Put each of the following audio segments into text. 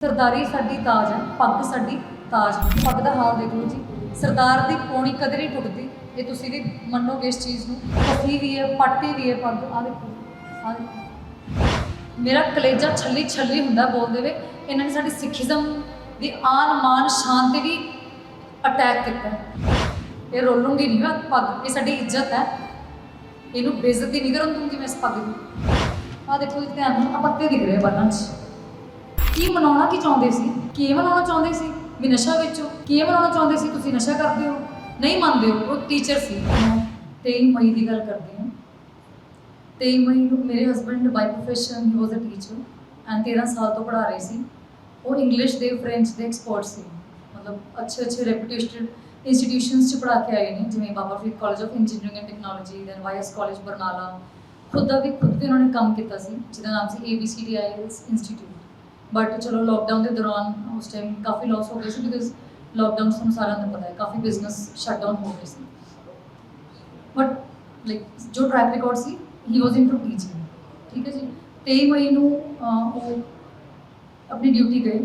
ਸਰਦਾਰੀ ਸਾਡੀ ਤਾਜ ਹੈ, ਪੱਗ ਸਾਡੀ ਤਾਜ ਹੈ। ਪੱਗ ਦਾ ਹਾਲ ਦੇਖ ਲਓ ਜੀ। ਸਰਦਾਰ ਦੀ ਪੌਣੀ ਕਦੇ ਨਹੀਂ ਟੁੱਟਦੀ। ਇਹ ਤੁਸੀਂ ਵੀ ਮੰਨੋਗੇ ਇਸ ਚੀਜ਼ ਨੂੰ। ਕਫੀ ਵੀ ਹੈ, ਪਾਟੀ ਵੀ ਹੈ, ਪੱਗ। ਆ ਦੇਖੋ ਆ ਦੇਖੋ ਮੇਰਾ ਕਲੇਜਾ ਛੱਲੀ ਛੱਲੀ ਹੁੰਦਾ ਬੋਲਦੇ ਵੇ। ਇਹਨਾਂ ਨੇ ਸਾਡੀ ਸਿੱਖੀਜ਼ਮ ਦੀ ਆਨ ਮਾਨ ਸ਼ਾਨ ਤੇ ਵੀ ਅਟੈਕ ਕੀਤਾ ਹੈ। ਇਹ ਰੋਲੂੰਗੀ ਨਹੀਂ ਮੈਂ ਪੱਗ। ਇਹ ਸਾਡੀ ਇੱਜ਼ਤ ਹੈ। ਇਹਨੂੰ ਬੇਇੱਜ਼ਤੀ ਨਹੀਂ ਕਰਨ ਦੂੰਗੀ ਮੈਂ ਇਸ ਪੱਗ ਦੀ। ਆ ਦੇਖੋ ਜੀ, ਧਿਆਨ ਨਾਲ ਆ ਪੱਤੇ ਦਿਖ ਰਹੇ ਬਾਲਾਂ 'ਚ। ਕੀ ਮਨਾਉਣਾ ਕੀ ਚਾਹੁੰਦੇ ਸੀ? ਕੀ ਮਨਾਉਣਾ ਚਾਹੁੰਦੇ ਸੀ? ਵੀ ਨਸ਼ਾ ਵੇਚੋ। ਕੀ ਮਨਾਉਣਾ ਚਾਹੁੰਦੇ ਸੀ? ਤੁਸੀਂ ਨਸ਼ਾ ਕਰਦੇ ਹੋ? ਨਹੀਂ ਮੰਨਦੇ ਹੋ? ਉਹ ਟੀਚਰ ਸੀ। 23 ਮਈ ਦੀ ਗੱਲ ਕਰਦੇ ਹਾਂ। 23 ਮਈ ਨੂੰ ਮੇਰੇ husband by profession he was a teacher and 13 ਸਾਲ ਤੋਂ ਪੜ੍ਹਾ ਰਹੇ ਸੀ। ਉਹ ਇੰਗਲਿਸ਼ ਦੇ ਫ੍ਰੈਂਚ ਦੇ ਐਕਸਪਰਟ ਸੀ। ਮਤਲਬ ਅੱਛੇ ਅੱਛੇ ਰੈਪਿਊਟੇਸ਼ਨ ਇੰਸਟੀਟਿਊਸ਼ਨਸ ਚ ਪੜ੍ਹਾ ਕੇ ਆਏ ਨੇ, ਜਿਵੇਂ Baba Farid college of engineering and technology then YS college Barnala. ਖੁਦ ਦਾ ਵੀ ਖੁਦ ਵੀ ਉਹਨਾਂ ਨੇ ਕੰਮ ਕੀਤਾ ਸੀ, ਜਿਹਦਾ ਨਾਮ ਸੀ ABCD IELTS ਇੰਸਟੀਟਿਊਟ ਬਟ ਚਲੋ ਲੋਕਡਾਊਨ ਦੇ ਦੌਰਾਨ ਉਸ ਟਾਈਮ ਕਾਫੀ ਲਾਸ ਹੋ ਗਏ ਸੀ ਬਿਕਾਜ਼ ਲੋਕਡਾਊਨ ਤੁਹਾਨੂੰ ਸਾਰਿਆਂ ਨੂੰ ਪਤਾ ਹੈ, ਕਾਫੀ ਬਿਜ਼ਨਸ ਸ਼ਟਡਾਊਨ ਹੋ ਗਏ ਸੀ। ਬਟ ਲਾਈਕ ਜੋ ਟਰੈਕ ਰਿਕਾਰਡ ਸੀ ਹੀ ਵਾਸ ਇਨਟੂ ਟੀਚਿੰਗ ਠੀਕ ਹੈ ਜੀ? 23 ਮਈ ਨੂੰ ਉਹ ਆਪਣੀ ਡਿਊਟੀ ਗਏ।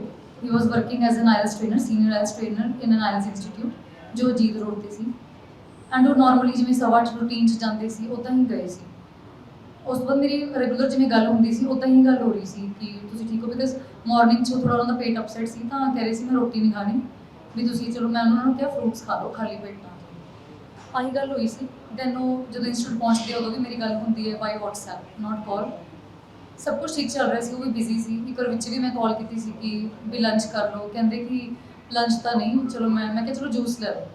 He was working as an IELTS trainer senior IELTS trainer in an IELTS institute ਜੋ ਅਜੀਤ ਰੋਡ ਤੇ ਸੀ। ਐਂਡ ਉਹ ਨਾਰਮਲੀ ਜਿਵੇਂ ਸਵਾ ਅੱਠ ਰੂਟੀਨ ਚ ਜਾਂਦੇ ਸੀ, ਉਦਾਂ ਹੀ ਗਏ ਸੀ। ਉਸ ਤੋਂ ਬਾਅਦ ਮੇਰੀ ਰੈਗੂਲਰ ਜਿਵੇਂ ਗੱਲ ਹੁੰਦੀ ਸੀ, ਉਦਾਂ ਹੀ ਗੱਲ ਹੋ ਰਹੀ ਸੀ ਕਿ ਤੁਸੀਂ ਬਿਕਾਜ਼ ਮਾਰਨਿੰਗ 'ਚ ਥੋੜਾ ਉਹਨਾਂ ਦਾ ਪੇਟ ਅਪਸੈਟ ਸੀ, ਤਾਂ ਕਹਿ ਰਹੇ ਸੀ ਮੈਂ ਰੋਟੀ ਨਹੀਂ ਖਾਣੀ। ਵੀ ਤੁਸੀਂ ਚਲੋ, ਮੈਂ ਉਹਨਾਂ ਨੂੰ ਕਿਹਾ ਫਰੂਟਸ ਖਾ ਲਓ, ਖਾਲੀ ਪੇਟ ਨਾ ਖਾਓ। ਆਹੀ ਗੱਲ ਹੋਈ ਸੀ। ਦੈਨ ਉਹ ਜਦੋਂ ਇੰਸਟੀਟਿਊਟ ਪਹੁੰਚਦੇ ਉਦੋਂ ਵੀ ਮੇਰੀ ਗੱਲ ਹੁੰਦੀ ਹੈ ਬਾਈ WhatsApp ਨਾਟ ਕਾਲ ਸਭ ਕੁਝ ਠੀਕ ਚੱਲ ਰਿਹਾ ਸੀ, ਉਹ ਵੀ ਬਿਜ਼ੀ ਸੀ। ਇੱਕ ਵਾਰ ਵਿੱਚ ਵੀ ਮੈਂ ਕਾਲ ਕੀਤੀ ਸੀ ਕਿ ਵੀ ਲੰਚ ਕਰ ਲਓ। ਕਹਿੰਦੇ ਕਿ ਲੰਚ ਤਾਂ ਨਹੀਂ, ਚਲੋ ਮੈਂ ਮੈਂ ਕਿਹਾ ਚਲੋ ਜੂਸ ਲੈ ਲਓ।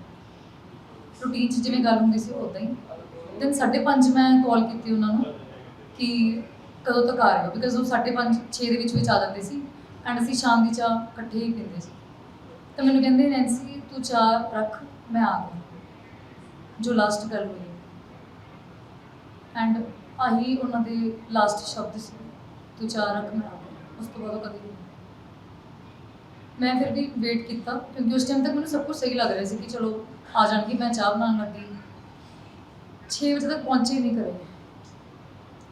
ਰੂਟੀਨ 'ਚ ਜਿਵੇਂ ਗੱਲ ਹੁੰਦੀ ਸੀ, ਉਦਾਂ ਹੀ। ਦੈਨ 5:30 ਮੈਂ ਕਾਲ ਕੀਤੀ ਉਹਨਾਂ ਨੂੰ ਕਿ ਕਦੋਂ ਤੱਕ ਆ ਰਹੇ ਹੋ? ਬਿਕਾਜ਼ ਉਹ 5:30 6 ਦੇ ਵਿੱਚ ਵਿੱਚ ਆ ਜਾਂਦੇ ਸੀ ਐਂਡ ਅਸੀਂ ਸ਼ਾਮ ਦੀ ਚਾਹ ਇਕੱਠੇ ਹੀ ਪੀਂਦੇ ਸੀ। ਤਾਂ ਮੈਨੂੰ ਕਹਿੰਦੇ ਨੈਂਸੀ ਤੂੰ ਚਾਹ ਰੱਖ, ਮੈਂ ਆ ਗਈ। ਜੋ ਲਾਸਟ ਗੱਲ ਹੋਈ। ਐਂਡ ਆਹੀ ਉਹਨਾਂ ਦੇ ਲਾਸਟ ਸ਼ਬਦ ਸੀ, ਤੂੰ ਚਾਹ ਰੱਖ, ਮੈਂ ਆ ਗਈ। ਉਸ ਤੋਂ ਬਾਅਦ ਉਹ ਕਦੇ ਨਹੀਂ ਮੈਂ ਫਿਰ ਵੀ ਵੇਟ ਕੀਤਾ, ਕਿਉਂਕਿ ਉਸ ਟਾਈਮ ਤੱਕ ਮੈਨੂੰ ਸਭ ਕੁਝ ਸਹੀ ਲੱਗ ਰਿਹਾ ਸੀ ਕਿ ਚਲੋ ਆ ਜਾਣਗੇ, ਮੈਂ ਚਾਹ ਬਣਾਉਣ ਲੱਗੀ। 6 ਵਜੇ ਤੱਕ ਪਹੁੰਚੇ ਨਹੀਂ ਕਰੇ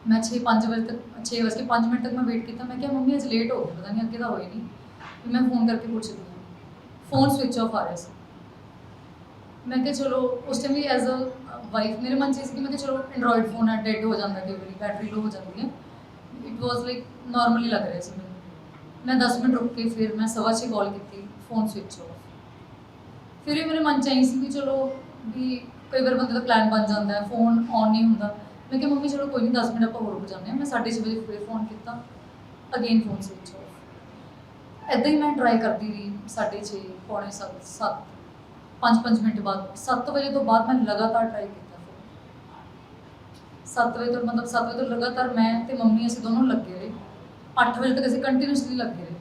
ਮੈਂ 6 5 ਵਜੇ ਤੱਕ 6 ਵਜੇ 5 ਮਿੰਟ ਤੱਕ ਮੈਂ ਵੇਟ ਕੀਤਾ ਮੈਂ ਕਿਹਾ ਮੰਮੀ ਅੱਜ ਲੇਟ ਹੋ ਗਏ ਪਤਾ ਨਹੀਂ ਅੱਗੇ ਤਾਂ ਹੋਏ ਨਹੀਂ ਫਿਰ ਮੈਂ ਫੋਨ ਕਰਕੇ ਪੁੱਛਦੀ ਹਾਂ ਫੋਨ ਸਵਿਚ ਆਫ ਆ ਰਿਹਾ ਸੀ ਮੈਂ ਕਿਹਾ ਚਲੋ ਉਸ ਟਾਈਮ ਵੀ ਐਜ਼ ਅ ਵਾਈਫ ਮੇਰੇ ਮਨ 'ਚ ਇਹ ਸੀ ਕਿ ਮੈਂ ਕਿਹਾ ਚਲੋ ਐਂਡਰੋਇਡ ਫੋਨ ਹੈ ਡੈਡ ਹੋ ਜਾਂਦਾ ਕਈ ਵਾਰੀ ਬੈਟਰੀ ਲੋ ਹੋ ਜਾਂਦੀ ਹੈ ਇਟ ਵਾਸ ਲਾਈਕ ਨਾਰਮਲੀ ਲੱਗ ਰਿਹਾ ਸੀ ਮੈਨੂੰ ਮੈਂ 10 ਮਿੰਟ ਰੁਕ ਕੇ ਫਿਰ ਮੈਂ ਸਵਾ ਛੇ ਕਾਲ ਕੀਤੀ ਫੋਨ ਸਵਿਚ ਆਫ ਫਿਰ ਵੀ ਮੇਰੇ ਮਨ 'ਚ ਆਈ ਸੀ ਵੀ ਚਲੋ ਵੀ ਕਈ ਵਾਰ ਬੰਦੇ ਦਾ ਪਲਾਨ ਬਣ ਜਾਂਦਾ ਹੈ ਫੋਨ ਔਨ ਨਹੀਂ ਹੁੰਦਾ। ਮੈਂ ਕਿਹਾ, ਮੰਮੀ, ਚਲੋ ਕੋਈ ਨਹੀਂ 10 ਮਿੰਟ ਆਪਾਂ ਹੋਰ ਬਜਾਉਂਦੇ ਜਾਂਦੇ ਹਾਂ। ਮੈਂ 6:30 ਵਜੇ ਫਿਰ ਫੋਨ ਕੀਤਾ। ਅਗੇਨ ਫੋਨ ਸਵਿਚ ਆਫ ਐਦਾਂ ਹੀ ਮੈਂ ਟਰਾਈ ਕਰਦੀ ਰਹੀ 6:30 ਪੌਣੇ 7 7 5-5 ਮਿੰਟ ਬਾਅਦ। 7 ਵਜੇ ਤੋਂ ਬਾਅਦ ਮੈਂ ਲਗਾਤਾਰ ਟਰਾਈ ਕੀਤਾ ਫਿਰ 7 ਵਜੇ ਤੋਂ, ਮਤਲਬ 7 ਵਜੇ ਤੋਂ ਲਗਾਤਾਰ ਮੈਂ ਤੇ ਮੰਮੀ ਅਸੀਂ ਦੋਨੋਂ ਲੱਗੇ ਰਹੇ। 8 ਵਜੇ ਤੱਕ ਅਸੀਂ ਕੰਟੀਨਿਊਸਲੀ ਲੱਗੇ ਰਹੇ।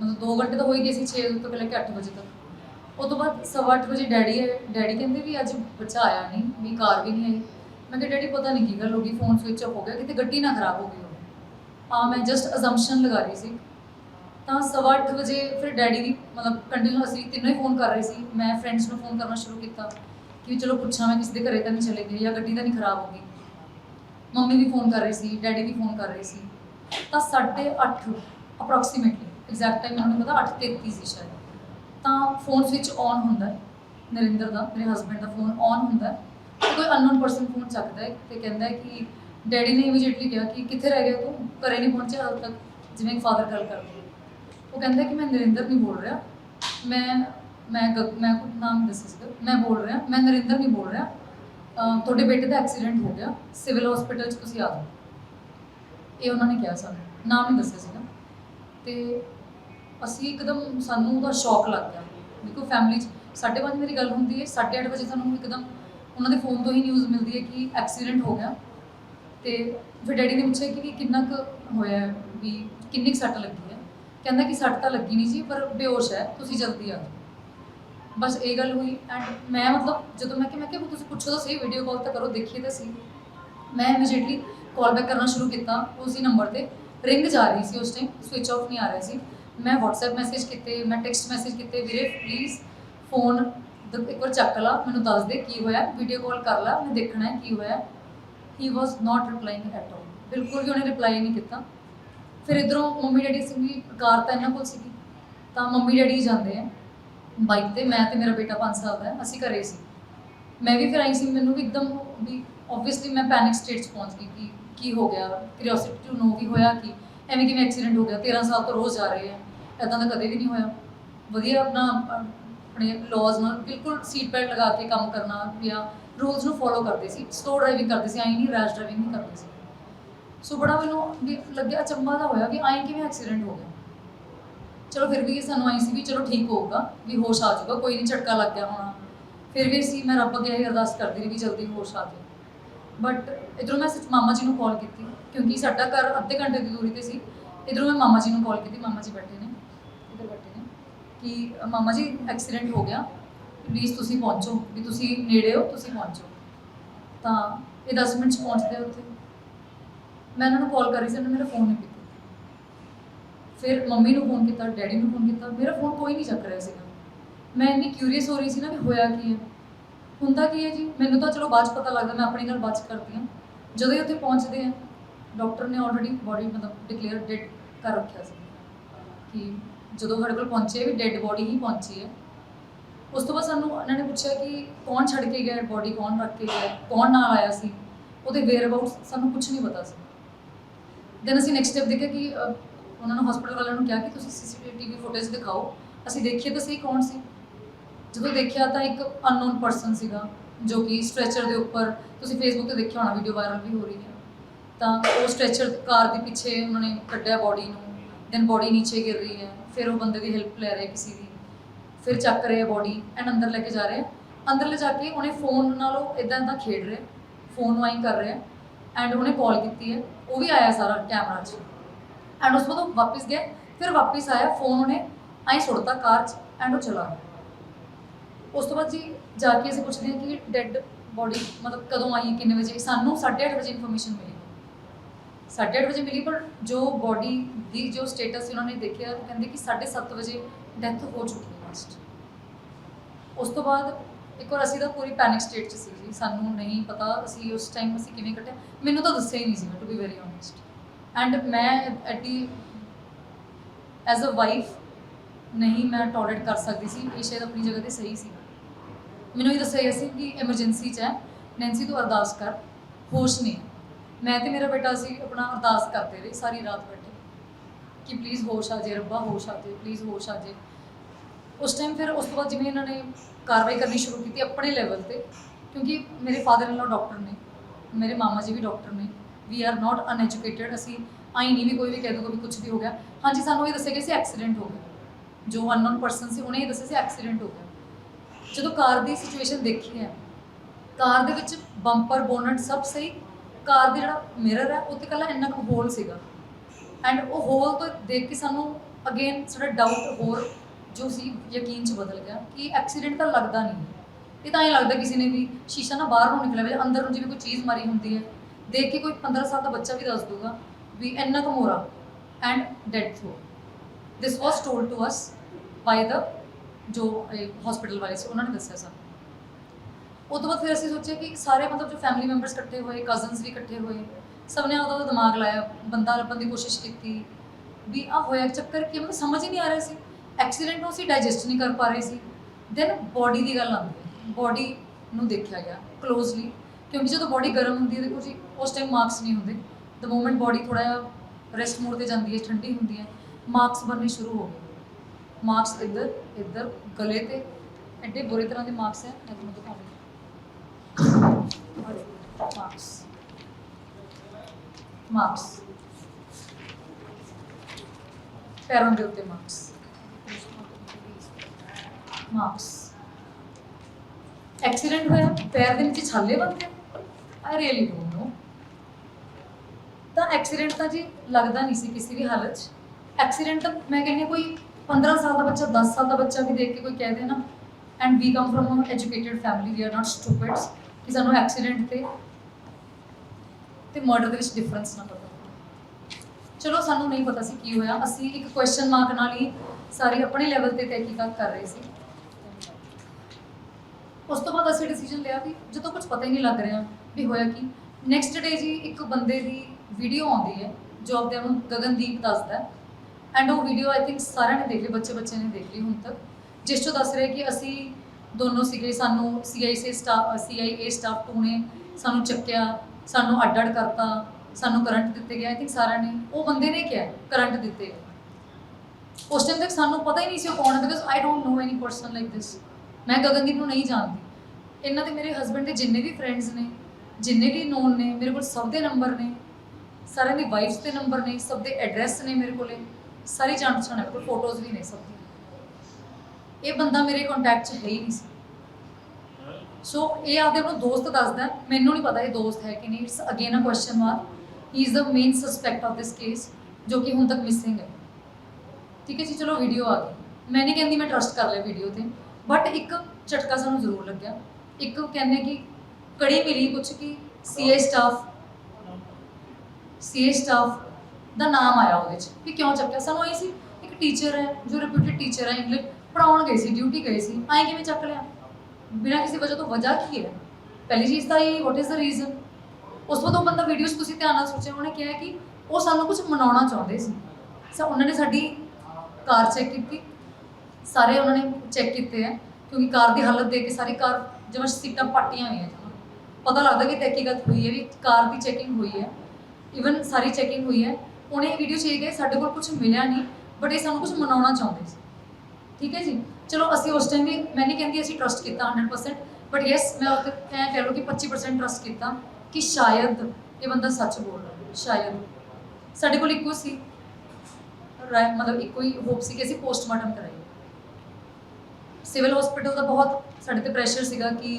ਮਤਲਬ 2 ਘੰਟੇ ਤਾਂ ਹੋਈ ਗਏ ਸੀ 6 ਵਜੇ ਤੋਂ ਲੈ ਕੇ 8 ਵਜੇ ਤੱਕ। ਉਹ ਤੋਂ ਬਾਅਦ ਸਵਾ ਅੱਠ ਵਜੇ ਡੈਡੀ ਹੈ ਡੈਡੀ ਕਹਿੰਦੇ ਵੀ ਅੱਜ ਬੱਚਾ ਆਇਆ ਨਹੀਂ ਵੀ ਕਾਰ ਵੀ ਨਹੀਂ ਆਈ। ਮੈਂ ਕਿਹਾ, ਡੈਡੀ, ਪਤਾ ਨਹੀਂ ਕੀ ਗੱਲ ਹੋ ਗਈ, ਫੋਨ ਸਵਿਚ ਆਫ ਹੋ ਗਿਆ, ਕਿਤੇ ਗੱਡੀ ਨਾ ਖਰਾਬ ਹੋ ਗਈ ਹੋਵੇ। ਹਾਂ, ਮੈਂ ਜਸਟ ਅਜ਼ੰਪਸ਼ਨ ਲਗਾ ਰਹੀ ਸੀ। ਤਾਂ ਸਵਾ ਅੱਠ ਵਜੇ ਫਿਰ ਡੈਡੀ ਦੀ ਮਤਲਬ ਕੰਟੀਨਿਊ ਅਸੀਂ ਤਿੰਨੋਂ ਹੀ ਫੋਨ ਕਰ ਰਹੇ ਸੀ। ਮੈਂ ਫਰੈਂਡਸ ਨੂੰ ਫੋਨ ਕਰਨਾ ਸ਼ੁਰੂ ਕੀਤਾ ਕਿ ਚਲੋ ਪੁੱਛਾਂ ਮੈਂ ਕਿਸੇ ਦੇ ਘਰੇ ਤਾਂ ਨਹੀਂ ਚਲੇ ਗਏ ਜਾਂ ਗੱਡੀ ਤਾਂ ਨਹੀਂ ਖਰਾਬ ਹੋ ਗਈ। ਮੰਮੀ ਵੀ ਫੋਨ ਕਰ ਰਹੀ ਸੀ, ਡੈਡੀ ਵੀ ਫੋਨ ਕਰ ਰਹੇ ਸੀ। ਤਾਂ 8:30 ਅਪਰੋਕਸੀਮੇਟਲੀ ਐਗਜ਼ੈਕਟ ਟਾਈਮ ਮੈਨੂੰ ਨਹੀਂ ਪਤਾ 8:33 ਸੀ ਸ਼ਾਇਦ। ਤਾਂ ਫੋਨ ਸਵਿਚ ਔਨ ਹੁੰਦਾ ਨਰਿੰਦਰ ਦਾ, ਮੇਰੇ ਹਸਬੰਡ ਦਾ ਫੋਨ ਔਨ ਹੁੰਦਾ ਤੇ ਕੋਈ ਅਨਨੋਨ ਪਰਸਨ ਫੋਨ ਚੱਕਦਾ ਹੈ ਤੇ ਕਹਿੰਦਾ ਹੈ ਕਿ ਡੈਡੀ ਨੇ ਇਮੀਡੀਏਟਲੀ ਕਿਹਾ ਕਿ ਕਿੱਥੇ ਰਹਿ ਗਿਆ ਤੂੰ? ਘਰੇ ਨਹੀਂ ਪਹੁੰਚਿਆ ਹਾਲ ਤੱਕ। ਜਿਵੇਂ ਇੱਕ ਫਾਦਰ ਗੱਲ ਕਰਦੇ ਉਹ ਕਹਿੰਦਾ ਕਿ ਮੈਂ ਨਰਿੰਦਰ ਨਹੀਂ ਬੋਲ ਰਿਹਾ। ਮੈਂ ਮੈਂ ਗ- ਮੈਂ ਕੁਝ ਨਾਮ ਦੱਸਿਆ ਸੀਗਾ। ਮੈਂ ਬੋਲ ਰਿਹਾ। ਮੈਂ ਨਰਿੰਦਰ ਨਹੀਂ ਬੋਲ ਰਿਹਾ। ਅਹ ਤੁਹਾਡੇ ਬੇਟੇ ਦਾ ਐਕਸੀਡੈਂਟ ਹੋ ਗਿਆ। ਸਿਵਲ ਹਸਪੀਟਲ 'ਚ ਤੁਸੀਂ ਆ ਜਾਓ। ਇਹ ਉਹਨਾਂ ਨੇ ਕਿਹਾ ਸਾਨੂੰ। ਨਾਮ ਨਹੀਂ ਦੱਸਿਆ ਸੀਗਾ। ਤੇ ਅਸੀਂ ਇੱਕਦਮ ਸਾਨੂੰ ਉਹਦਾ ਸ਼ੌਕ ਲੱਗ ਗਿਆ। ਦੇਖੋ ਫੈਮਿਲੀ 'ਚ ਸਾਢੇ ਪੰਜ ਮੇਰੀ ਗੱਲ ਹੁੰਦੀ ਹੈ। 8:30 ਵਜੇ ਸਾਨੂੰ ਇੱਕਦਮ ਉਹਨਾਂ ਦੇ ਫੋਨ ਤੋਂ ਹੀ ਨਿਊਜ਼ ਮਿਲਦੀ ਹੈ ਕਿ ਐਕਸੀਡੈਂਟ ਹੋ ਗਿਆ ਤੇ ਫਿਰ ਡੈਡੀ ਨੇ ਪੁੱਛਿਆ ਕਿ ਕਿੰਨਾ ਕੁ ਹੋਇਆ ਹੈ, ਵੀ ਕਿੰਨੀ ਕੁ ਸੱਟ ਲੱਗੀ ਹੈ। ਕਹਿੰਦਾ ਕਿ ਸੱਟ ਤਾਂ ਲੱਗੀ ਨਹੀਂ ਜੀ ਪਰ ਬੇਹੋਸ਼ ਹੈ ਤੁਸੀਂ ਜਲਦੀ ਆ ਜਾਓ। ਬਸ ਇਹ ਗੱਲ ਹੋਈ ਐਂਡ ਮੈਂ ਮਤਲਬ ਜਦੋਂ ਮੈਂ ਕਿ ਮੈਂ ਕਿ ਤੁਸੀਂ ਪੁੱਛੋ ਤਾਂ ਸਹੀ ਵੀਡੀਓ ਕਾਲ ਤਾਂ ਕਰੋ ਦੇਖੀਏ ਤਾਂ ਸੀ ਮੈਂ ਇਮੀਡੀਏਟਲੀ ਕਾਲ ਬੈਕ ਕਰਨਾ ਸ਼ੁਰੂ ਕੀਤਾ ਉਸੇ ਨੰਬਰ ਤੇ। ਰਿੰਗ ਜਾ ਰਹੀ ਸੀ ਉਸ ਟਾਈਮ ਸਵਿਚ ਆਫ ਨਹੀਂ ਆ ਰਿਹਾ ਸੀ। ਮੈਂ WhatsApp ਮੈਸੇਜ ਕੀਤੇ ਮੈਂ ਟੈਕਸਟ ਮੈਸੇਜ ਕੀਤੇ ਵੀਰੇ ਪਲੀਜ਼ ਫੋਨ ਇੱਕ ਵਾਰ ਚੱਕ ਲਾ, ਮੈਨੂੰ ਦੱਸ ਦੇ ਕੀ ਹੋਇਆ ਵੀਡੀਓ ਕਾਲ ਕਰ ਲਾ ਮੈਂ ਦੇਖਣਾ ਹੈ ਕੀ ਹੋਇਆ। ਹੀ ਵਾਸ ਨਾਟ ਰਿਪਲਾਈਂਗ ਐਟ ਆਲ ਬਿਲਕੁਲ ਵੀ ਉਹਨੇ ਰਿਪਲਾਈ ਨਹੀਂ ਕੀਤਾ। ਫਿਰ ਇਧਰੋਂ ਮੰਮੀ ਡੈਡੀ ਸਿੰਘ ਵੀ ਕਾਰ ਤਾਂ ਇਹਨਾਂ ਕੋਲ ਸੀਗੀ। ਤਾਂ ਮੰਮੀ ਡੈਡੀ ਜਾਂਦੇ ਆ। ਬਾਈਕ ਤੇ, ਮੈਂ ਤੇ ਮੇਰਾ ਬੇਟਾ 5 ਸਾਲ ਦਾ ਅਸੀਂ ਘਰੇ ਸੀ। ਮੈਂ ਵੀ ਫਿਰ ਆਈ ਸੀ, ਮੈਨੂੰ ਵੀ ਇੱਕਦਮ ਵੀ ਆਬਵੀਅਸਲੀ ਮੈਂ ਪੈਨਿਕ ਸਟੇਟ 'ਚ ਪਹੁੰਚ ਗਈ ਕਿ ਕੀ ਹੋ ਗਿਆ ਕਿਉਰਿਓਸਿਟੀ ਟੂ ਨੋ ਵੀ ਹੋਇਆ ਕਿ, ਐਵੇਂ ਕਿਵੇਂ ਐਕਸੀਡੈਂਟ ਹੋ ਗਿਆ 13 ਸਾਲ ਤੋਂ ਰੋਜ਼ ਆ ਰਹੇ ਆ। ਐਦਾਂ ਦਾ ਕਦੇ ਵੀ ਨਹੀਂ ਹੋਇਆ। ਵਧੀਆ ਆਪਣਾ ਆਪਣੇ ਲਾਜ਼ ਨਾਲ ਬਿਲਕੁਲ ਸੀਟ ਬੈਲਟ ਲਗਾ ਕੇ ਕੰਮ ਕਰਨਾ ਜਾਂ ਰੂਲਸ ਨੂੰ ਫੋਲੋ ਕਰਦੇ ਸੀ ਸਲੋ ਡਰਾਈਵਿੰਗ ਕਰਦੇ ਸੀ ਆਈ ਨਹੀਂ ਰੈਸ਼ ਡਰਾਈਵਿੰਗ ਨਹੀਂ ਕਰਦੇ ਸੀ। ਸੋ ਬੜਾ ਮੈਨੂੰ ਲੱਗਿਆ ਅਚੰਭਾ ਦਾ ਹੋਇਆ ਵੀ ਆਈ ਕਿਵੇਂ ਐਕਸੀਡੈਂਟ ਹੋ ਗਿਆ। ਚਲੋ ਫਿਰ ਵੀ ਸਾਨੂੰ ਆਈ ਸੀ ਵੀ ਚਲੋ ਠੀਕ ਹੋਊਗਾ, ਵੀ ਹੋਸ਼ ਆ ਜਾਊਗਾ, ਕੋਈ ਨਹੀਂ ਝਟਕਾ ਲੱਗ ਗਿਆ ਹੋਣਾ। ਫਿਰ ਵੀ ਸੀ ਮੈਂ ਰੱਬ ਅੱਗੇ ਇਹ ਅਰਦਾਸ ਕਰਦੀ ਰਹੀ ਵੀ ਜਲਦੀ ਹੋਸ਼ ਆ ਜਾਏ ਬਟ ਇਧਰੋਂ ਮੈਂ ਸਿਰਫ ਮਾਮਾ ਜੀ ਨੂੰ ਕਾਲ ਕੀਤੀ, ਕਿਉਂਕਿ ਸਾਡਾ ਘਰ ਅੱਧੇ ਘੰਟੇ ਦੀ ਦੂਰੀ ਤੇ ਸੀ। ਇਧਰੋਂ ਮੈਂ ਮਾਮਾ ਜੀ ਨੂੰ ਕਾਲ ਕੀਤੀ, ਮਾਮਾ ਜੀ ਬੈਠੇ ਨੇ। ਕਿ ਮਾਮਾ ਜੀ ਐਕਸੀਡੈਂਟ ਹੋ ਗਿਆ। ਪਲੀਜ਼ ਤੁਸੀਂ ਪਹੁੰਚੋ। ਵੀ ਤੁਸੀਂ ਨੇੜੇ ਹੋ, ਤੁਸੀਂ ਪਹੁੰਚੋ। ਤਾਂ ਇਹ 10 ਮਿੰਟ 'ਚ ਪਹੁੰਚਦੇ ਆ ਉੱਥੇ। ਮੈਂ ਇਹਨਾਂ ਨੂੰ ਕਾਲ ਕਰ ਰਹੀ ਸੀ, ਉਹਨਾਂ ਨੇ ਮੇਰਾ ਫੋਨ ਨਹੀਂ ਕੀਤਾ। ਫਿਰ ਮੰਮੀ ਨੂੰ ਫੋਨ ਕੀਤਾ, ਡੈਡੀ ਨੂੰ ਫੋਨ ਕੀਤਾ। ਮੇਰਾ ਫੋਨ ਕੋਈ ਨਹੀਂ ਚੱਕ ਰਿਹਾ ਸੀਗਾ। ਮੈਂ ਇੰਨੀ ਕਿਊਰੀਅਸ ਹੋ ਰਹੀ ਸੀ ਨਾ ਵੀ ਹੋਇਆ ਕੀ ਹੈ। ਹੁੰਦਾ ਕੀ ਹੈ ਜੀ? ਮੈਨੂੰ ਤਾਂ ਚਲੋ ਬਾਅਦ 'ਚ ਪਤਾ ਲੱਗਦਾ, ਮੈਂ ਆਪਣੀ ਗੱਲ ਬਾਅਦ 'ਚ ਕਰਦੀ ਹਾਂ। ਜਦੋਂ ਹੀ ਉੱਥੇ ਪਹੁੰਚਦੇ ਆ ਡਾਕਟਰ ਨੇ ਆਲਰੇਡੀ ਬੋਡੀ ਮਤਲਬ ਡਿਕਲੇਅਰ ਡੈਡ ਕਰ ਰੱਖਿਆ ਸੀ। ਕਿ ਜਦੋਂ ਸਾਡੇ ਕੋਲ ਪਹੁੰਚੇ ਵੀ ਡੈੱਡ ਬੋਡੀ ਹੀ ਪਹੁੰਚੀ ਹੈ। ਉਸ ਤੋਂ ਬਾਅਦ ਸਾਨੂੰ ਉਹਨਾਂ ਨੇ ਪੁੱਛਿਆ ਕਿ ਕੌਣ ਛੱਡ ਕੇ ਗਿਆ ਬੋਡੀ ਕੌਣ ਰੱਖ ਕੇ ਗਿਆ, ਕੌਣ ਨਾਲ ਆਇਆ ਸੀ? ਉਹਦੇ ਵੇਅਰ ਅਬਾਊਟ ਸਾਨੂੰ ਕੁਝ ਨਹੀਂ ਪਤਾ ਸੀ। ਦੈਨ ਅਸੀਂ ਨੈਕਸਟ ਸਟੈਪ ਦੇਖਿਆ ਕਿ ਉਹਨਾਂ ਨੂੰ ਹਸਪੀਟਲ ਵਾਲਿਆਂ ਨੂੰ ਕਿਹਾ ਕਿ ਤੁਸੀਂ ਸੀਸੀਟੀਵੀ ਫੁਟੇਜ ਦਿਖਾਓ। ਅਸੀਂ ਦੇਖੀਏ ਤਾਂ ਸਹੀ ਕੌਣ ਸੀ? ਜਦੋਂ ਦੇਖਿਆ ਤਾਂ ਇੱਕ ਅਨਨੋਨ ਪਰਸਨ ਸੀਗਾ, ਜੋ ਕਿ ਸਟ੍ਰੈਚਰ ਦੇ ਉੱਪਰ, ਤੁਸੀਂ ਫੇਸਬੁੱਕ ਤੇ ਦੇਖਿਆ ਹੋਣਾ ਵੀਡੀਓ ਵਾਇਰਲ ਵੀ ਹੋ ਰਹੀ ਹੈ। ਤਾਂ ਉਹ ਸਟ੍ਰੈਚਰ ਕਾਰ ਦੇ ਪਿੱਛੇ ਉਹਨਾਂ ਨੇ ਕੱਢਿਆ ਬੋਡੀ ਨੂੰ। ਦੈਨ ਬੋਡੀ ਨੀਚੇ ਗਿਰ ਰਹੀ ਹੈ, ਫਿਰ ਉਹ ਬੰਦੇ ਦੀ ਹੈਲਪ ਲੈ ਰਹੇ ਕਿਸੇ ਦੀ। ਫਿਰ ਚੱਕ ਰਹੇ ਆ ਬੋਡੀ ਐਂਡ ਅੰਦਰ ਲੈ ਕੇ ਜਾ ਰਹੇ ਆ ਅੰਦਰ ਲੈ ਜਾ ਕੇ ਉਹਨੇ ਫੋਨ ਨਾਲੋਂ ਇਦਾਂ ਇਦਾਂ ਖੇਡ ਰਿਹਾ ਫੋਨ ਨੂੰ ਆਈ ਕਰ ਰਿਹਾ ਐਂਡ ਉਹਨੇ ਕਾਲ ਕੀਤੀ ਹੈ, ਉਹ ਵੀ ਆਇਆ ਸਾਰਾ ਕੈਮਰਾ 'ਚ। ਐਂਡ ਉਸ ਤੋਂ ਬਾਅਦ ਉਹ ਵਾਪਸ ਗਿਆ, ਫਿਰ ਵਾਪਸ ਆਇਆ ਫੋਨ ਉਹਨੇ ਆਈ ਸੁੱਟਤਾ ਕਾਰ 'ਚ ਐਂਡ ਉਹ ਚਲਾ ਗਿਆ। ਉਸ ਤੋਂ ਬਾਅਦ ਜੀ ਜਾ ਕੇ ਅਸੀਂ ਪੁੱਛਦੇ ਹਾਂ ਕਿ ਡੈੱਡ ਬੋਡੀ ਮਤਲਬ ਕਦੋਂ ਆਈ, ਕਿੰਨੇ ਵਜੇ, ਸਾਨੂੰ 8:30 ਵਜੇ ਇਨਫੋਰਮੇਸ਼ਨ ਮਿਲੀ। 8:30 ਵਜੇ ਮਿਲੀ, ਪਰ ਜੋ ਬੋਡੀ ਦੀ ਜੋ ਸਟੇਟਸ ਸੀ, ਉਹਨਾਂ ਨੇ ਦੇਖਿਆ, ਉਹ ਕਹਿੰਦੇ ਕਿ 7:30 ਵਜੇ ਡੈਥ ਹੋ ਚੁੱਕੀ ਹੈ ਲਾਸਟ ਉਸ ਤੋਂ ਬਾਅਦ ਇੱਕ ਵਾਰ ਅਸੀਂ ਤਾਂ ਪੂਰੀ ਪੈਨਿਕ ਸਟੇਟ 'ਚ ਸੀ ਜੀ। ਸਾਨੂੰ ਨਹੀਂ ਪਤਾ ਅਸੀਂ ਉਸ ਟਾਈਮ ਅਸੀਂ ਕਿਵੇਂ ਕੱਟਿਆ। ਮੈਨੂੰ ਤਾਂ ਦੱਸਿਆ ਹੀ ਨਹੀਂ ਸੀ to be very honest and ਮੈਂ ਐਡੀ ਐਜ਼ ਅ ਵਾਈਫ ਨਹੀਂ ਮੈਂ ਟੋਲਰੇਟ ਕਰ ਸਕਦੀ ਸੀ। ਇਹ ਸ਼ਾਇਦ ਆਪਣੀ ਜਗ੍ਹਾ ਤੇ ਸਹੀ ਸੀ। ਮੈਨੂੰ ਇਹ ਦੱਸਿਆ ਗਿਆ ਸੀ ਕਿ ਐਮਰਜੈਂਸੀ 'ਚ ਹੈ। ਨੈਂਸੀ ਤੂੰ ਅਰਦਾਸ ਕਰ। ਹੋਸ਼ ਨਹੀਂ ਮੈਂ ਤੇ ਮੇਰਾ ਬੇਟਾ ਅਸੀਂ ਆਪਣਾ ਅਰਦਾਸ ਕਰਦੇ ਰਹੇ ਸਾਰੀ ਰਾਤ ਬੈਠੇ। ਕਿ ਪਲੀਜ਼ ਹੋਸ਼ ਆ ਜੇ ਰੱਬਾ, ਹੋਸ਼ ਆ ਜੇ ਪਲੀਜ਼ ਹੋਸ਼ ਆ ਜੇ। ਉਸ ਟਾਈਮ ਫਿਰ ਉਸ ਤੋਂ ਬਾਅਦ ਜਿਵੇਂ ਇਹਨਾਂ ਨੇ ਕਾਰਵਾਈ ਕਰਨੀ ਸ਼ੁਰੂ ਕੀਤੀ ਆਪਣੇ ਲੈਵਲ ਤੇ, ਕਿਉਂਕਿ ਮੇਰੇ ਫਾਦਰ ਇਨ ਲਾ ਡਾਕਟਰ ਨੇ, ਮੇਰੇ ਮਾਮਾ ਜੀ ਵੀ ਡਾਕਟਰ ਨੇ। ਵੀ ਆਰ ਨਾਟ ਅਨਐਜੂਕੇਟਡ ਅਸੀਂ ਆਈ ਨਹੀਂ ਵੀ ਕੋਈ ਵੀ ਕਹਿ ਦੂਗਾ ਵੀ ਕੁਝ ਵੀ ਹੋ ਗਿਆ। ਹਾਂਜੀ, ਸਾਨੂੰ ਇਹ ਦੱਸਿਆ ਗਿਆ ਸੀ ਐਕਸੀਡੈਂਟ ਹੋ ਗਿਆ। ਜੋ ਅਨਨੋਨ ਪਰਸਨ ਸੀ, ਉਹਨੇ ਇਹ ਦੱਸਿਆ ਸੀ ਐਕਸੀਡੈਂਟ ਹੋ ਗਿਆ। ਜਦੋਂ ਕਾਰ ਦੀ ਸਿਚੁਏਸ਼ਨ ਦੇਖੀ ਹੈ, ਕਾਰ ਦੇ ਵਿੱਚ ਬੰਪਰ ਬੋਨਟ ਸਭ ਸਹੀ ਕਾਰ ਦੇ ਜਿਹੜਾ ਮਿਰਰ ਹੈ ਉਹ ਤੇ ਕੱਲਾ ਇੰਨਾ ਕੁ ਹੋਲ ਸੀਗਾ। ਐਂਡ ਉਹ ਹੋਲ ਤੋਂ ਦੇਖ ਕੇ ਸਾਨੂੰ ਅਗੇਨ ਸਾਡਾ ਡਾਊਟ ਹੋਰ ਜੋ ਸੀ, ਯਕੀਨ ਚ ਬਦਲ ਗਿਆ ਕਿ ਐਕਸੀਡੈਂਟ ਤਾਂ ਲੱਗਦਾ ਨਹੀਂ ਇਹ ਤਾਂ ਐਂ ਲੱਗਦਾ ਕਿਸੇ ਨੇ ਵੀ ਸ਼ੀਸ਼ਾ ਨਾ ਬਾਹਰ ਨੂੰ ਨਿਕਲਿਆ ਹੋਵੇ ਅੰਦਰ ਨੂੰ ਜਿਵੇਂ ਕੋਈ ਚੀਜ਼ ਮਾਰੀ ਹੁੰਦੀ ਹੈ। ਦੇਖ ਕੇ ਕੋਈ 15 ਸਾਲ ਦਾ ਬੱਚਾ ਵੀ ਦੱਸ ਦੂਗਾ ਵੀ ਇੰਨਾ ਕੁ ਮੋਰਾ and dad through this was told to us by ਦਾ ਜੋ ਹਸਪੀਟਲ ਵਾਲੇ ਸੀ, ਉਹਨਾਂ ਨੇ ਦੱਸਿਆ ਸਾਨੂੰ। ਉਹ ਤੋਂ ਬਾਅਦ ਫਿਰ ਅਸੀਂ ਸੋਚਿਆ ਕਿ ਸਾਰੇ ਮਤਲਬ ਜੋ ਫੈਮਿਲੀ ਮੈਂਬਰਸ ਇਕੱਠੇ ਹੋਏ ਕਜ਼ਨਸ ਵੀ ਇਕੱਠੇ ਹੋਏ, ਸਭ ਨੇ ਉਹਦਾ ਦਿਮਾਗ ਲਾਇਆ, ਬੰਦਾ ਲੱਭਣ ਦੀ ਕੋਸ਼ਿਸ਼ ਕੀਤੀ ਵੀ ਆ ਹੋਇਆ ਚੱਕਰ ਕੀ ਹੈ? ਮੈਨੂੰ ਸਮਝ ਹੀ ਨਹੀਂ ਆ ਰਿਹਾ ਸੀ। ਐਕਸੀਡੈਂਟ ਨੂੰ ਅਸੀਂ ਡਾਈਜੈਸਟ ਨਹੀਂ ਕਰ ਪਾ ਰਹੇ ਸੀ। ਦੈਨ ਬੋਡੀ ਦੀ ਗੱਲ ਆਉਂਦੀ ਹੈ। ਬੋਡੀ ਨੂੰ ਦੇਖਿਆ ਗਿਆ ਕਲੋਜ਼ਲੀ ਕਿਉਂਕਿ ਜਦੋਂ ਬੋਡੀ ਗਰਮ ਹੁੰਦੀ ਹੈ, ਦੇਖੋ ਜੀ, ਉਸ ਟਾਈਮ ਮਾਰਕਸ ਨਹੀਂ ਹੁੰਦੇ। ਦ ਮੂਮੈਂਟ ਬੋਡੀ ਥੋੜਾ ਜਿਹਾ ਰੈਸਟ ਮੋਡ ਤੇ ਜਾਂਦੀ ਹੈ, ਠੰਡੀ ਹੁੰਦੀ ਹੈ ਮਾਰਕਸ ਬਣਨੇ ਸ਼ੁਰੂ ਹੋ ਗਏ। ਮਾਰਕਸ ਇੱਧਰ ਇੱਧਰ, ਗਲੇ ਤੇ, ਐਡੇ ਬੁਰੇ ਤਰ੍ਹਾਂ ਦੇ ਮਾਰਕਸ ਹੈ, ਮੈਂ ਤੁਹਾਨੂੰ ਦਿਖਾਉਂਦੀ ਮਾਰਕਸ ਮਾਰਕਸ ਪੈਰਾਂ ਦੇ ਉੱਤੇ ਮਾਰਕਸ ਮਾਰਕਸ ਐਕਸੀਡੈਂਟ ਹੋਇਆ ਪੈਰ ਦੇ ਨੀਚੇ ਛਾਲੇ ਬਣ ਗਏ ਆਈ ਰੀਅਲੀ ਡੋਨਟ ਨੋ ਤਾਂ ਐਕਸੀਡੈਂਟ ਤਾਂ ਜੀ ਲੱਗਦਾ ਨਹੀਂ ਸੀ ਕਿਸੇ ਵੀ ਹਾਲਤ 'ਚ ਐਕਸੀਡੈਂਟ ਤਾਂ ਮੈਂ ਕਹਿੰਦੀ ਕੋਈ 15 ਸਾਲ ਦਾ ਬੱਚਾ 10 ਸਾਲ ਦਾ ਬੱਚਾ ਵੀ ਦੇਖ ਕੇ ਕੋਈ ਕਹਿ ਦੇ ਨਾ and we come from educated family we are not stupids ਕਿ ਸਾਨੂੰ ਐਕਸੀਡੈਂਟ ਤੇ ਤੇ ਮਰਡਰ ਦੇ ਵਿੱਚ ਡਿਫਰੈਂਸ ਨਾ ਪਤਾ ਚਲੋ, ਸਾਨੂੰ ਨਹੀਂ ਪਤਾ ਸੀ ਕੀ ਹੋਇਆ। ਅਸੀਂ ਇੱਕ ਕੁਐਸਚਨ ਮਾਰਕ ਨਾਲ ਹੀ ਸਾਰੇ ਆਪਣੇ ਲੈਵਲ ਤੇ ਤਹਿਕੀਕਾਤ ਕਰ ਰਹੇ ਸੀ। ਉਸ ਤੋਂ ਬਾਅਦ ਅਸੀਂ ਡਿਸੀਜਨ ਲਿਆ ਵੀ ਜਦੋਂ ਕੁਝ ਪਤਾ ਹੀ ਨਹੀਂ ਲੱਗ ਰਿਹਾ ਵੀ ਹੋਇਆ ਕੀ। ਨੈਕਸਟ ਡੇ ਜੀ ਇੱਕ ਬੰਦੇ ਦੀ ਵੀਡੀਓ ਆਉਂਦੀ ਹੈ, ਜੋ ਆਪਦੇ ਨੂੰ ਗਗਨਦੀਪ ਦੱਸਦਾ ਐਂਡ ਉਹ ਵੀਡੀਓ ਆਈ ਥਿੰਕ ਸਾਰਿਆਂ ਨੇ ਦੇਖ ਲਈ ਬੱਚੇ ਬੱਚੇ ਨੇ ਦੇਖ ਲਈ ਹੁਣ ਤੱਕ। ਜਿਸ 'ਚੋਂ ਦੱਸ ਰਿਹਾ ਕਿ ਅਸੀਂ ਦੋਨੋਂ ਸੀਗੇ, ਸਾਨੂੰ ਸੀਆਈਸੀ ਸਟਾਫ ਸੀਆਈਏ ਸਟਾਫ 2 ਨੇ ਸਾਨੂੰ ਚੱਕਿਆ, ਸਾਨੂੰ ਅੱਡ ਅੱਡ ਕਰਤਾ, ਸਾਨੂੰ ਕਰੰਟ ਦਿੱਤੇ ਗਿਆ ਆਈ ਥਿੰਕ ਸਾਰਿਆਂ ਨੇ, ਉਹ ਬੰਦੇ ਨੇ ਕਿਹਾ ਕਰੰਟ ਦਿੱਤੇ ਗਏ। ਉਸ ਟਾਈਮ ਤੱਕ ਸਾਨੂੰ ਪਤਾ ਹੀ ਨਹੀਂ ਸੀ ਉਹ ਕੌਣ ਹੈ because I don't know any person like this ਮੈਂ ਗਗਨਦੀਪ ਨੂੰ ਨਹੀਂ ਜਾਣਦੀ। ਇਹਨਾਂ ਦੇ ਮੇਰੇ ਹਸਬੰਡ ਦੇ ਜਿੰਨੇ ਵੀ ਫਰੈਂਡਸ ਨੇ, ਜਿੰਨੇ ਵੀ ਨੋਨ ਨੇ, ਮੇਰੇ ਕੋਲ ਸਭ ਦੇ ਨੰਬਰ ਨੇ, ਸਾਰਿਆਂ ਦੀ ਵਾਈਫਸ ਦੇ ਨੰਬਰ ਨੇ, ਸਭ ਦੇ ਐਡਰੈਸ ਨੇ ਮੇਰੇ ਕੋਲੇ, ਸਾਰੀ ਜਾਣ ਪਛਾਣ ਹੈ, ਮੇਰੇ ਕੋਲ ਫੋਟੋਜ਼ ਵੀ ਨੇ ਸਭ ਦੀ। ਇਹ ਬੰਦਾ ਮੇਰੇ ਕੰਟੈਕਟ 'ਚ ਹੈ ਹੀ ਨਹੀਂ ਸੀ। ਸੋ ਇਹ ਆਪਦੇ ਨੂੰ ਦੋਸਤ ਦੱਸਦਾ ਮੈਨੂੰ ਨਹੀਂ ਪਤਾ ਇਹ ਦੋਸਤ ਹੈ ਕਿ ਨਹੀਂ। It's again a question mark he is the main suspect of this case ਜੋ ਕਿ ਹੁਣ ਤੱਕ ਮਿਸਿੰਗ ਹੈ। ਠੀਕ ਹੈ ਜੀ, ਚਲੋ ਵੀਡੀਓ ਆ ਗਈ। ਮੈਂ ਨਹੀਂ ਕਹਿੰਦੀ ਮੈਂ ਟਰਸਟ ਕਰ ਲਿਆ ਵੀਡੀਓ ਤੇ। ਬਟ ਇੱਕ ਝਟਕਾ ਸਾਨੂੰ ਜ਼ਰੂਰ ਲੱਗਿਆ। ਇੱਕ ਕਹਿੰਦੇ ਕਿ ਕੜੀ ਮਿਲੀ ਕੁਛ ਕਿ ਸੀਏ ਸਟਾਫ ਸੀਏ ਸਟਾਫ ਦਾ ਨਾਮ ਆਇਆ ਉਹਦੇ 'ਚ। ਕਿ ਕਿਉਂ ਚੱਕਿਆ ਸਾਨੂੰ ਇਹ ਸੀ। ਇੱਕ ਟੀਚਰ ਹੈ, ਜੋ ਰਿਪਿਊਟਡ ਟੀਚਰ ਹੈ ਇੰਗਲਿਸ਼ ਪੜਾਉਣ ਗਈ ਸੀ ਡਿਊਟੀ ਗਈ ਸੀ ਆਏ ਕਿਵੇਂ ਚੱਕ ਲਿਆ? ਬਿਨਾਂ ਕਿਸੇ ਵਜ੍ਹਾ ਤੋਂ ਵਜ੍ਹਾ ਕੀ ਹੈ? ਪਹਿਲੀ ਚੀਜ਼ ਤਾਂ ਇਹ ਵਾਟ ਇਜ਼ ਦਾ ਰੀਜ਼ਨ ਉਸ ਤੋਂ ਬਾਅਦ ਉਹ ਬੰਦਾ ਵੀਡੀਓਜ਼ ਤੁਸੀਂ ਧਿਆਨ ਨਾਲ ਸੋਚਿਆ, ਉਹਨੇ ਕਿਹਾ ਕਿ ਉਹ ਸਾਨੂੰ ਕੁਝ ਮਨਾਉਣਾ ਚਾਹੁੰਦੇ ਸੀ। ਸੋ, ਉਹਨਾਂ ਨੇ ਸਾਡੀ ਕਾਰ ਚੈੱਕ ਕੀਤੀ। ਸਾਰੇ ਉਹਨਾਂ ਨੇ ਚੈੱਕ ਕੀਤੇ ਹੈ ਕਿਉਂਕਿ ਕਾਰ ਦੀ ਹਾਲਤ ਦੇਖ ਕੇ ਸਾਰੀ ਕਾਰ, ਜਿਵੇਂ ਸੀਟਾਂ ਪਾਟੀਆਂ ਹੋਈਆਂ ਜਮਾਂ ਪਤਾ ਲੱਗਦਾ ਕਿ ਤਹਿਕੀਕਤ ਹੋਈ ਹੈ ਵੀ ਕਾਰ ਦੀ ਚੈਕਿੰਗ ਹੋਈ ਹੈ। ਇਵਨ ਸਾਰੀ ਚੈਕਿੰਗ ਹੋਈ ਹੈ। ਉਹਨੇ ਵੀਡੀਓ 'ਚ ਇਹ ਗਏ, ਸਾਡੇ ਕੋਲ ਕੁਝ ਮਿਲਿਆ ਨਹੀਂ ਬਟ ਇਹ ਸਾਨੂੰ ਕੁਝ ਮਨਾਉਣਾ ਚਾਹੁੰਦੇ ਸੀ। ਠੀਕ ਹੈ ਜੀ? ਚਲੋ, ਅਸੀਂ ਉਸ ਟਾਈਮ ਵੀ, ਮੈਂ ਨਹੀਂ ਕਹਿੰਦੀ ਅਸੀਂ ਟਰਸਟ ਕੀਤਾ 100% ਬਟ ਯੈਸ ਮੈਂ ਉੱਤੇ ਐਂ ਕਹਿ ਲਓ ਕਿ 25% ਟਰਸਟ ਕੀਤਾ ਕਿ ਸ਼ਾਇਦ ਇਹ ਬੰਦਾ ਸੱਚ ਬੋਲ ਰਿਹਾ ਸ਼ਾਇਦ। ਸਾਡੇ ਕੋਲ ਇੱਕੋ ਸੀ। ਰਾਏ ਮਤਲਬ ਇੱਕੋ ਹੀ ਹੋਪ ਸੀ ਕਿ ਅਸੀਂ ਪੋਸਟਮਾਰਟਮ ਕਰਾਈਏ। ਸਿਵਲ ਹਸਪੀਟਲ ਦਾ ਬਹੁਤ ਸਾਡੇ ਤੇ ਪ੍ਰੈਸ਼ਰ ਸੀਗਾ ਕਿ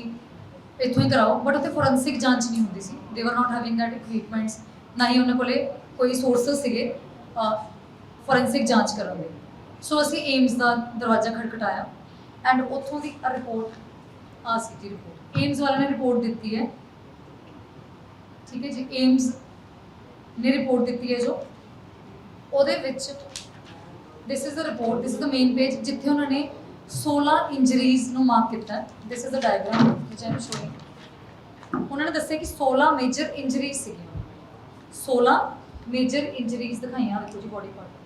ਇੱਥੋਂ ਹੀ ਕਰਾਓ ਬਟ ਉੱਥੇ ਫੋਰੈਂਸਿਕ ਜਾਂਚ ਨਹੀਂ ਹੁੰਦੀ ਸੀ। ਦੇ ਵਰ ਨਾਟ ਹੈਵਿੰਗ ਦੈਟ ਇਕਵਿਪਮੈਂਟਸ ਨਾ ਹੀ ਉਹਨਾਂ ਕੋਲੇ ਕੋਈ ਸੋਰਸਸ ਸੀਗੇ ਫੋਰੈਂਸਿਕ ਜਾਂਚ ਕਰਨ ਦੇ ਸੋ ਅਸੀਂ ਏਮਸ ਦਾ ਦਰਵਾਜ਼ਾ ਖੜਖਟਾਇਆ ਐਂਡ ਉੱਥੋਂ ਦੀ ਰਿਪੋਰਟ ਆ ਸੀ ਜੀ ਰਿਪੋਰਟ ਏਮਸ ਵਾਲਿਆਂ ਨੇ ਰਿਪੋਰਟ ਦਿੱਤੀ ਹੈ। ਠੀਕ ਹੈ ਜੀ ਏਮਸ ਨੇ ਰਿਪੋਰਟ ਦਿੱਤੀ ਹੈ ਜੋ। ਉਹਦੇ ਵਿੱਚ this is the report this is the main page ਜਿੱਥੇ ਉਹਨਾਂ ਨੇ 16 ਇੰਜਰੀਜ਼ ਨੂੰ ਮਾਰਕ ਕੀਤਾ। ਦਿਸ ਇਜ਼ ਦ ਡਾਇਗਰਾਮ ਵਿਚ ਆਈ ਸ਼ੋਇੰਗ ਉਹਨਾਂ ਨੇ ਦੱਸਿਆ ਕਿ 16 ਮੇਜਰ ਇੰਜਰੀਜ਼ ਸੀਗੀਆਂ। 16 ਮੇਜਰ ਇੰਜਰੀਜ਼ ਦਿਖਾਈਆਂ। ਦੇਖੋ ਜੀ ਬੋਡੀ ਪਾਰਟ